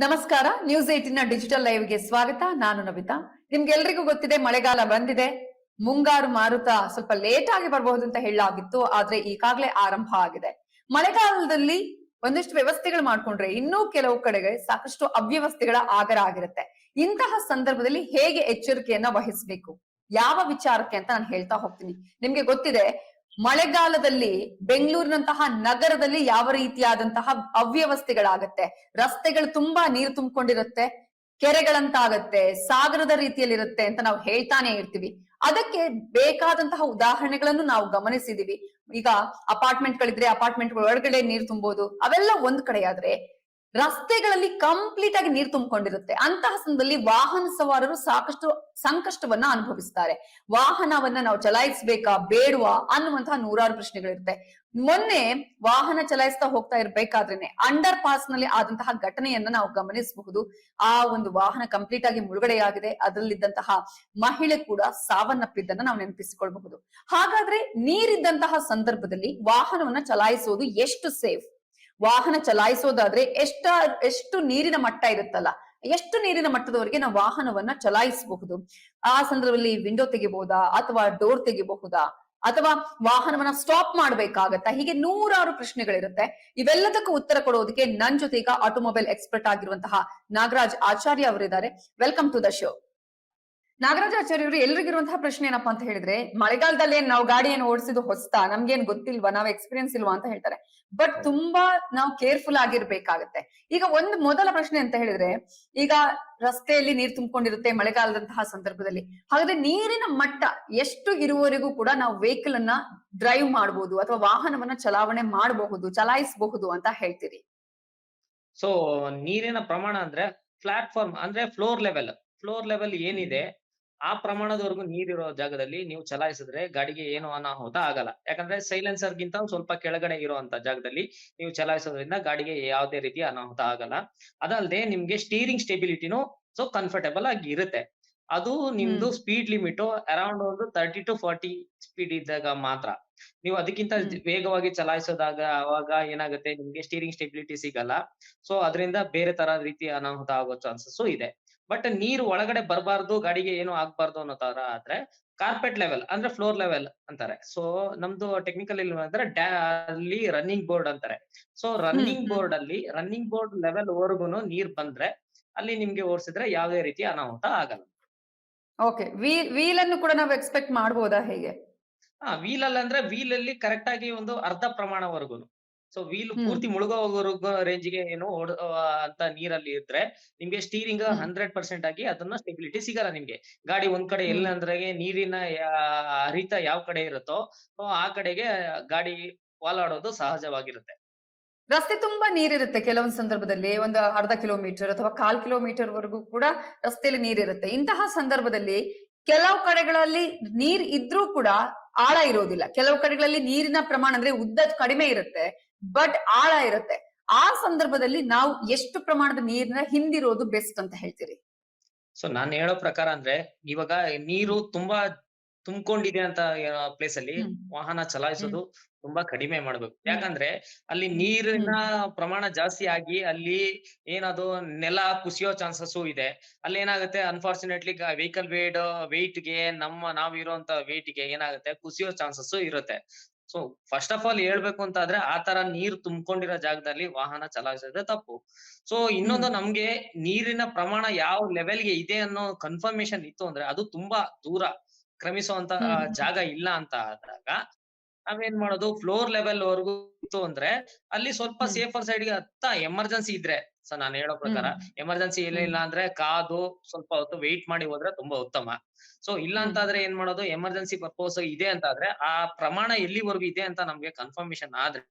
ನಮಸ್ಕಾರ news ಏಟಿನ digital ಲೈವ್ಗೆ ಸ್ವಾಗತ. ನಾನು ನವಿತಾ. ನಿಮ್ಗೆಲ್ರಿಗೂ ಗೊತ್ತಿದೆ, ಮಳೆಗಾಲ ಬಂದಿದೆ. ಮುಂಗಾರು ಮಾರುತ ಸ್ವಲ್ಪ ಲೇಟ್ ಆಗಿ ಬರಬಹುದು ಅಂತ ಹೇಳಲಾಗಿತ್ತು, ಆದ್ರೆ ಈಗಾಗಲೇ ಆರಂಭ ಆಗಿದೆ. ಮಳೆಗಾಲದಲ್ಲಿ ಒಂದಿಷ್ಟು ವ್ಯವಸ್ಥೆಗಳು ಮಾಡ್ಕೊಂಡ್ರೆ ಇನ್ನೂ ಕೆಲವು ಕಡೆಗೆ ಸಾಕಷ್ಟು ಅವ್ಯವಸ್ಥೆಗಳ ಆಗರ ಆಗಿರುತ್ತೆ. ಇಂತಹ ಸಂದರ್ಭದಲ್ಲಿ ಹೇಗೆ ಎಚ್ಚರಿಕೆಯನ್ನ ವಹಿಸಬೇಕು? ಯಾವ ವಿಚಾರಕ್ಕೆ ಅಂತ ನಾನು ಹೇಳ್ತಾ ಹೋಗ್ತೀನಿ. ನಿಮ್ಗೆ ಗೊತ್ತಿದೆ ಮಳೆಗಾಲದಲ್ಲಿ ಬೆಂಗಳೂರಿನಂತಹ ನಗರದಲ್ಲಿ ಯಾವ ರೀತಿಯಾದಂತಹ ಅವ್ಯವಸ್ಥೆಗಳಾಗತ್ತೆ? ರಸ್ತೆಗಳು ತುಂಬಾ ನೀರು ತುಂಬಿಕೊಂಡಿರುತ್ತೆ, ಕೆರೆಗಳಂತಾಗತ್ತೆ, ಸಾಗರದ ರೀತಿಯಲ್ಲಿರುತ್ತೆ ಅಂತ ನಾವು ಹೇಳ್ತಾನೆ ಇರ್ತೀವಿ. ಅದಕ್ಕೆ ಬೇಕಾದಂತಹ ಉದಾಹರಣೆಗಳನ್ನು ನಾವು ಗಮನಿಸಿದೀವಿ. ಈಗ ಅಪಾರ್ಟ್ಮೆಂಟ್ ಗಳಿದ್ರೆ ಅಪಾರ್ಟ್ಮೆಂಟ್ ಒಳಗಡೆ ನೀರು ತುಂಬೋದು, ಅವೆಲ್ಲ ಒಂದ್ ಕಡೆ ಆದ್ರೆ ರಸ್ತೆಗಳಲ್ಲಿ ಕಂಪ್ಲೀಟ್ ಆಗಿ ನೀರು ತುಂಬಿಕೊಂಡಿರುತ್ತೆ. ಅಂತಹ ಸಂದರ್ಭದಲ್ಲಿ ವಾಹನ ಸವಾರರು ಸಾಕಷ್ಟು ಸಂಕಷ್ಟವನ್ನ ಅನುಭವಿಸ್ತಾರೆ. ವಾಹನವನ್ನ ನಾವು ಚಲಾಯಿಸಬೇಕಾ, ಬೇಡವಾ ಅನ್ನುವಂತಹ ನೂರಾರು ಪ್ರಶ್ನೆಗಳಿರುತ್ತೆ. ಮೊನ್ನೆ ವಾಹನ ಚಲಾಯಿಸ್ತಾ ಹೋಗ್ತಾ ಇರ್ಬೇಕಾದ್ರೇನೆ ಅಂಡರ್ ಪಾಸ್ನಲ್ಲಿ ಆದಂತಹ ಘಟನೆಯನ್ನ ನಾವು ಗಮನಿಸಬಹುದು. ಆ ಒಂದು ವಾಹನ ಕಂಪ್ಲೀಟ್ ಆಗಿ ಮುಳುಗಡೆಯಾಗಿದೆ. ಅದರಲ್ಲಿದ್ದಂತಹ ಮಹಿಳೆ ಕೂಡ ಸಾವನ್ನಪ್ಪಿದ್ದನ್ನ ನಾವು ನೆನಪಿಸಿಕೊಳ್ಬಹುದು. ಹಾಗಾದ್ರೆ ನೀರಿದ್ದಂತಹ ಸಂದರ್ಭದಲ್ಲಿ ವಾಹನವನ್ನ ಚಲಾಯಿಸುವುದು ಎಷ್ಟು ಸೇಫ್ ವಾಹನ ಚಲಾಯಿಸೋದಾದ್ರೆ ಎಷ್ಟ, ಎಷ್ಟು ನೀರಿನ ಮಟ್ಟ ಇರುತ್ತಲ್ಲ, ಎಷ್ಟು ನೀರಿನ ಮಟ್ಟದವರೆಗೆ ನಾವು ವಾಹನವನ್ನ ಚಲಾಯಿಸಬಹುದು. ಆ ಸಂದರ್ಭದಲ್ಲಿ ವಿಂಡೋ ತೆಗಿಬಹುದಾ, ಅಥವಾ ಡೋರ್ ತೆಗಿಬಹುದಾ, ಅಥವಾ ವಾಹನವನ್ನ ಸ್ಟಾಪ್ ಮಾಡ್ಬೇಕಾಗತ್ತಾ? ಹೀಗೆ ನೂರಾರು ಪ್ರಶ್ನೆಗಳಿರುತ್ತೆ. ಇವೆಲ್ಲದಕ್ಕೂ ಉತ್ತರ ಕೊಡೋದಕ್ಕೆ ನನ್ ಜೊತೆ ಈಗ ಆಟೋಮೊಬೈಲ್ ಎಕ್ಸ್ಪರ್ಟ್ ಆಗಿರುವಂತಹ ನಾಗರಾಜ್ ಆಚಾರ್ಯ ಅವರಿದ್ದಾರೆ. Welcome to the show Nagaraj Acharya ಅವರು ಎಲ್ರಿಗಿರುವಂತಹ ಪ್ರಶ್ನೆ ಏನಪ್ಪಾ ಅಂತ ಹೇಳಿದ್ರೆ ಮಳೆಗಾಲದಲ್ಲಿ ಏನ್ ನಾವು ಗಾಡಿಯನ್ನು ಓಡಿಸಿದ್ದು ಹೊಸ್ತಾ? ನಮ್ಗೇನ್ ಗೊತ್ತಿಲ್ವಾ? ನಾವ್ ಎಕ್ಸ್ಪೀರಿಯನ್ಸ್ ಇಲ್ವಾ ಅಂತ ಹೇಳ್ತಾರೆ. ಬಟ್ ತುಂಬಾ ನಾವು ಕೇರ್ಫುಲ್ ಆಗಿರ್ಬೇಕಾಗತ್ತೆ. ಈಗ ಒಂದು ಮೊದಲ ಪ್ರಶ್ನೆ ಅಂತ ಹೇಳಿದ್ರೆ ಈಗ ರಸ್ತೆಯಲ್ಲಿ ನೀರು ತುಂಬಿಕೊಂಡಿರುತ್ತೆ ಮಳೆಗಾಲದಂತಹ ಸಂದರ್ಭದಲ್ಲಿ. ಹಾಗಾದ್ರೆ ನೀರಿನ ಮಟ್ಟ ಎಷ್ಟು ಇರುವವರೆಗೂ ಕೂಡ ನಾವು ವೆಹಿಕಲ್ ಅನ್ನ ಡ್ರೈವ್ ಮಾಡಬಹುದು ಅಥವಾ ವಾಹನವನ್ನ ಚಲಾವಣೆ ಮಾಡಬಹುದು ಚಲಾಯಿಸಬಹುದು ಅಂತ ಹೇಳ್ತೀರಿ? ಸೊ ನೀರಿನ ಪ್ರಮಾಣ ಅಂದ್ರೆ ಪ್ಲಾಟ್ಫಾರ್ಮ್ ಅಂದ್ರೆ ಫ್ಲೋರ್ ಲೆವೆಲ್ ಫ್ಲೋರ್ ಲೆವೆಲ್ ಏನಿದೆ? ಆ ಪ್ರಮಾಣದವರೆಗೂ ನೀರಿರೋ ಜಾಗದಲ್ಲಿ ನೀವು ಚಲಾಯಿಸಿದ್ರೆ ಗಾಡಿಗೆ ಏನು ಅನಾಹುತ ಆಗಲ್ಲ. ಯಾಕಂದ್ರೆ ಸೈಲೆನ್ಸರ್ ಗಿಂತ ಸ್ವಲ್ಪ ಕೆಳಗಡೆ ಇರುವಂತ ಜಾಗದಲ್ಲಿ ನೀವು ಚಲಾಯಿಸೋದ್ರಿಂದ ಗಾಡಿಗೆ ಯಾವುದೇ ರೀತಿಯ ಅನಾಹುತ ಆಗಲ್ಲ. ಅದಲ್ಲದೆ ನಿಮ್ಗೆ ಸ್ಟೀರಿಂಗ್ ಸ್ಟೆಬಿಲಿಟಿನೂ ಸೊ ಕಂಫರ್ಟಬಲ್ ಆಗಿ ಇರುತ್ತೆ. ಅದು ನಿಮ್ದು ಸ್ಪೀಡ್ ಲಿಮಿಟ್ ಅರೌಂಡ್ ಒಂದು ತರ್ಟಿ ಟು ಫಾರ್ಟಿ ಸ್ಪೀಡ್ ಇದ್ದಾಗ ಮಾತ್ರ. ನೀವು ಅದಕ್ಕಿಂತ ವೇಗವಾಗಿ ಚಲಾಯಿಸೋದಾಗ ಅವಾಗ ಏನಾಗುತ್ತೆ? ನಿಮ್ಗೆ ಸ್ಟೀರಿಂಗ್ ಸ್ಟೆಬಿಲಿಟಿ ಸಿಗಲ್ಲ. ಸೊ ಅದರಿಂದ ಬೇರೆ ತರ ರೀತಿ ಅನಾಹುತ ಆಗೋ ಚಾನ್ಸಸ್ ಇದೆ. ಬಟ್ ನೀರು ಒಳಗಡೆ ಬರಬಾರ್ದು ಗಾಡಿಗೆ ಏನು ಆಗ್ಬಾರ್ದು ಅನ್ನೋ ತರ ಆದ್ರೆ ಕಾರ್ಪೆಟ್ ಲೆವೆಲ್ ಅಂದ್ರೆ ಫ್ಲೋರ್ ಲೆವೆಲ್ ಅಂತಾರೆ. ಸೊ ನಮ್ದು ಟೆಕ್ನಿಕಲ್ ಇಲ್ಲಿ ಅಂದ್ರೆ ಅಲ್ಲಿ ರನ್ನಿಂಗ್ ಬೋರ್ಡ್ ಅಂತಾರೆ. ಸೊ ರನ್ನಿಂಗ್ ಬೋರ್ಡ್ ಅಲ್ಲಿ ರನ್ನಿಂಗ್ ಬೋರ್ಡ್ ಲೆವೆಲ್ ವರೆಗೂನು ನೀರ್ ಬಂದ್ರೆ ಅಲ್ಲಿ ನಿಮ್ಗೆ ಓಡಿಸಿದ್ರೆ ಯಾವುದೇ ರೀತಿ ಅನಾಹುತ ಆಗಲ್ಲ. ಓಕೆ ವೀಲ್ ವೀಲ್ ಅನ್ನು ಕೂಡ ನಾವು ಎಕ್ಸ್ಪೆಕ್ಟ್ ಮಾಡಬಹುದಾ ಹೇಗೆ? ಹಾ ವೀಲ್ ಅಲ್ಲಿ ಅಂದ್ರೆ ವೀಲ್ ಅಲ್ಲಿ ಕರೆಕ್ಟ್ ಆಗಿ ಒಂದು ಅರ್ಧ ಪ್ರಮಾಣವರೆಗೂ ಸೊ ವೀಲ್ ಪೂರ್ತಿ ಪೂರ್ತಿ ರೇಂಜ್ಗೆ ಏನು ಅಂತ ನೀರಲ್ಲಿ ಇದ್ರೆ ನಿಮ್ಗೆ ಸ್ಟೀರಿಂಗ್. ಹಂಡ್ರೆಡ್ ಪರ್ಸೆಂಟ್ ಆಗಿ ಅದನ್ನ ಸ್ಟೆಬಿಲಿಟಿ ಸಿಗಲ್ಲ ನಿಮ್ಗೆ. ಗಾಡಿ ಒಂದ್ ಕಡೆ. ಎಲ್ಲ ಅಂದ್ರೆ ನೀರಿನ ಹರಿತ ಯಾವ ಕಡೆ ಇರುತ್ತೋ ಆ ಕಡೆಗೆ ಗಾಡಿ ವಾಲಾಡೋದು ಸಹಜವಾಗಿರುತ್ತೆ. ರಸ್ತೆ ತುಂಬಾ ನೀರಿರುತ್ತೆ ಕೆಲವೊಂದು ಸಂದರ್ಭದಲ್ಲಿ ಒಂದು ಅರ್ಧ ಕಿಲೋಮೀಟರ್ ಅಥವಾ ಕಾಲ್ ಕಿಲೋಮೀಟರ್ ವರೆಗೂ ಕೂಡ ರಸ್ತೆಯಲ್ಲಿ ನೀರಿರುತ್ತೆ. ಇಂತಹ ಸಂದರ್ಭದಲ್ಲಿ ಕೆಲವು ಕಡೆಗಳಲ್ಲಿ ನೀರ್ ಇದ್ರೂ ಕೂಡ ಆಳ ಇರೋದಿಲ್ಲ. ಕೆಲವು ಕಡೆಗಳಲ್ಲಿ ನೀರಿನ ಪ್ರಮಾಣ ಅಂದ್ರೆ ಉದ್ದ ಕಡಿಮೆ ಇರುತ್ತೆ. ಬಟ್ ಆಳ ಇರುತ್ತೆ. ಆ ಸಂದರ್ಭದಲ್ಲಿ ನಾವು ಎಷ್ಟು ಪ್ರಮಾಣದ ನೀರಿನ ಹಿಂದಿರೋದು ಬೆಸ್ಟ್ ಅಂತ ಹೇಳ್ತೀರಿ? ಸೊ ನಾನ್ ಹೇಳೋ ಪ್ರಕಾರ ಅಂದ್ರೆ ಇವಾಗ ನೀರು ತುಂಬಾ ತುಂಬಿಕೊಂಡಿದೆ ಅಂತ ಪ್ಲೇಸ್ ಅಲ್ಲಿ ವಾಹನ ಚಲಾಯಿಸೋದು ತುಂಬಾ ಕಡಿಮೆ ಮಾಡ್ಬೇಕು. ಯಾಕಂದ್ರೆ ಅಲ್ಲಿ ನೀರಿನ ಪ್ರಮಾಣ ಜಾಸ್ತಿ ಆಗಿ ಅಲ್ಲಿ ಏನದು ನೆಲ ಕುಸಿಯೋ ಚಾನ್ಸಸ್ ಇದೆ. ಅಲ್ಲಿ ಏನಾಗುತ್ತೆ ಅನ್ಫಾರ್ಚುನೇಟ್ಲಿ ವೆಹಿಕಲ್ ವೇಟ್ weight ಗೆ ನಮ್ಮ ನಾವಿರುವಂತ weight ಗೆ ಏನಾಗುತ್ತೆ ಕುಸಿಯೋ ಚಾನ್ಸಸ್ ಇರುತ್ತೆ. ಸೊ ಫಸ್ಟ್ ಆಫ್ ಆಲ್ ಹೇಳ್ಬೇಕು ಅಂತ ಆದ್ರೆ ಆ ತರ ನೀರು ತುಂಬಿಕೊಂಡಿರೋ ಜಾಗದಲ್ಲಿ ವಾಹನ ಚಲಾಯಿಸೋದೇ ತಪ್ಪು. ಸೊ ಇನ್ನೊಂದು ನಮ್ಗೆ ನೀರಿನ ಪ್ರಮಾಣ ಯಾವ ಲೆವೆಲ್ಗೆ ಇದೆ ಅನ್ನೋ ಕನ್ಫರ್ಮೇಶನ್ ಇತ್ತು ಅಂದ್ರೆ ಅದು ತುಂಬಾ ದೂರ ಕ್ರಮಿಸುವಂತ ಜಾಗ ಇಲ್ಲ ಅಂತ ಆದಾಗ ನಾವೇನ್ ಮಾಡೋದು? ಫ್ಲೋರ್ ಲೆವೆಲ್ ವರೆಗೂ ಇತ್ತು ಅಂದ್ರೆ ಅಲ್ಲಿ ಸ್ವಲ್ಪ. ಸೇಫರ್ ಸೈಡ್ಗೆ ಹತ್ತ ಎಮರ್ಜೆನ್ಸಿ ಇದ್ರೆ. ಸೊ ನಾನು ಹೇಳೋ ಪ್ರಕಾರ ಎಮರ್ಜೆನ್ಸಿ ಇಲ್ಲ ಇಲ್ಲ ಅಂದ್ರೆ ಕಾದು ಸ್ವಲ್ಪ ಹೊತ್ತು ವೆಯ್ಟ್ ಮಾಡಿ ಹೋದ್ರೆ ತುಂಬಾ ಉತ್ತಮ. ಸೊ ಇಲ್ಲ ಅಂತ ಅಂತಾದ್ರೆ ಏನ್ ಮಾಡೋದು? ಎಮರ್ಜೆನ್ಸಿ ಪರ್ಪೋಸ್ ಇದೆ ಅಂತ ಆದ್ರೆ ಆ ಪ್ರಮಾಣ ಎಲ್ಲಿವರೆಗೂ ಇದೆ ಅಂತ ನಮ್ಗೆ ಕನ್ಫರ್ಮೇಶನ್ ಆದ್ರೆ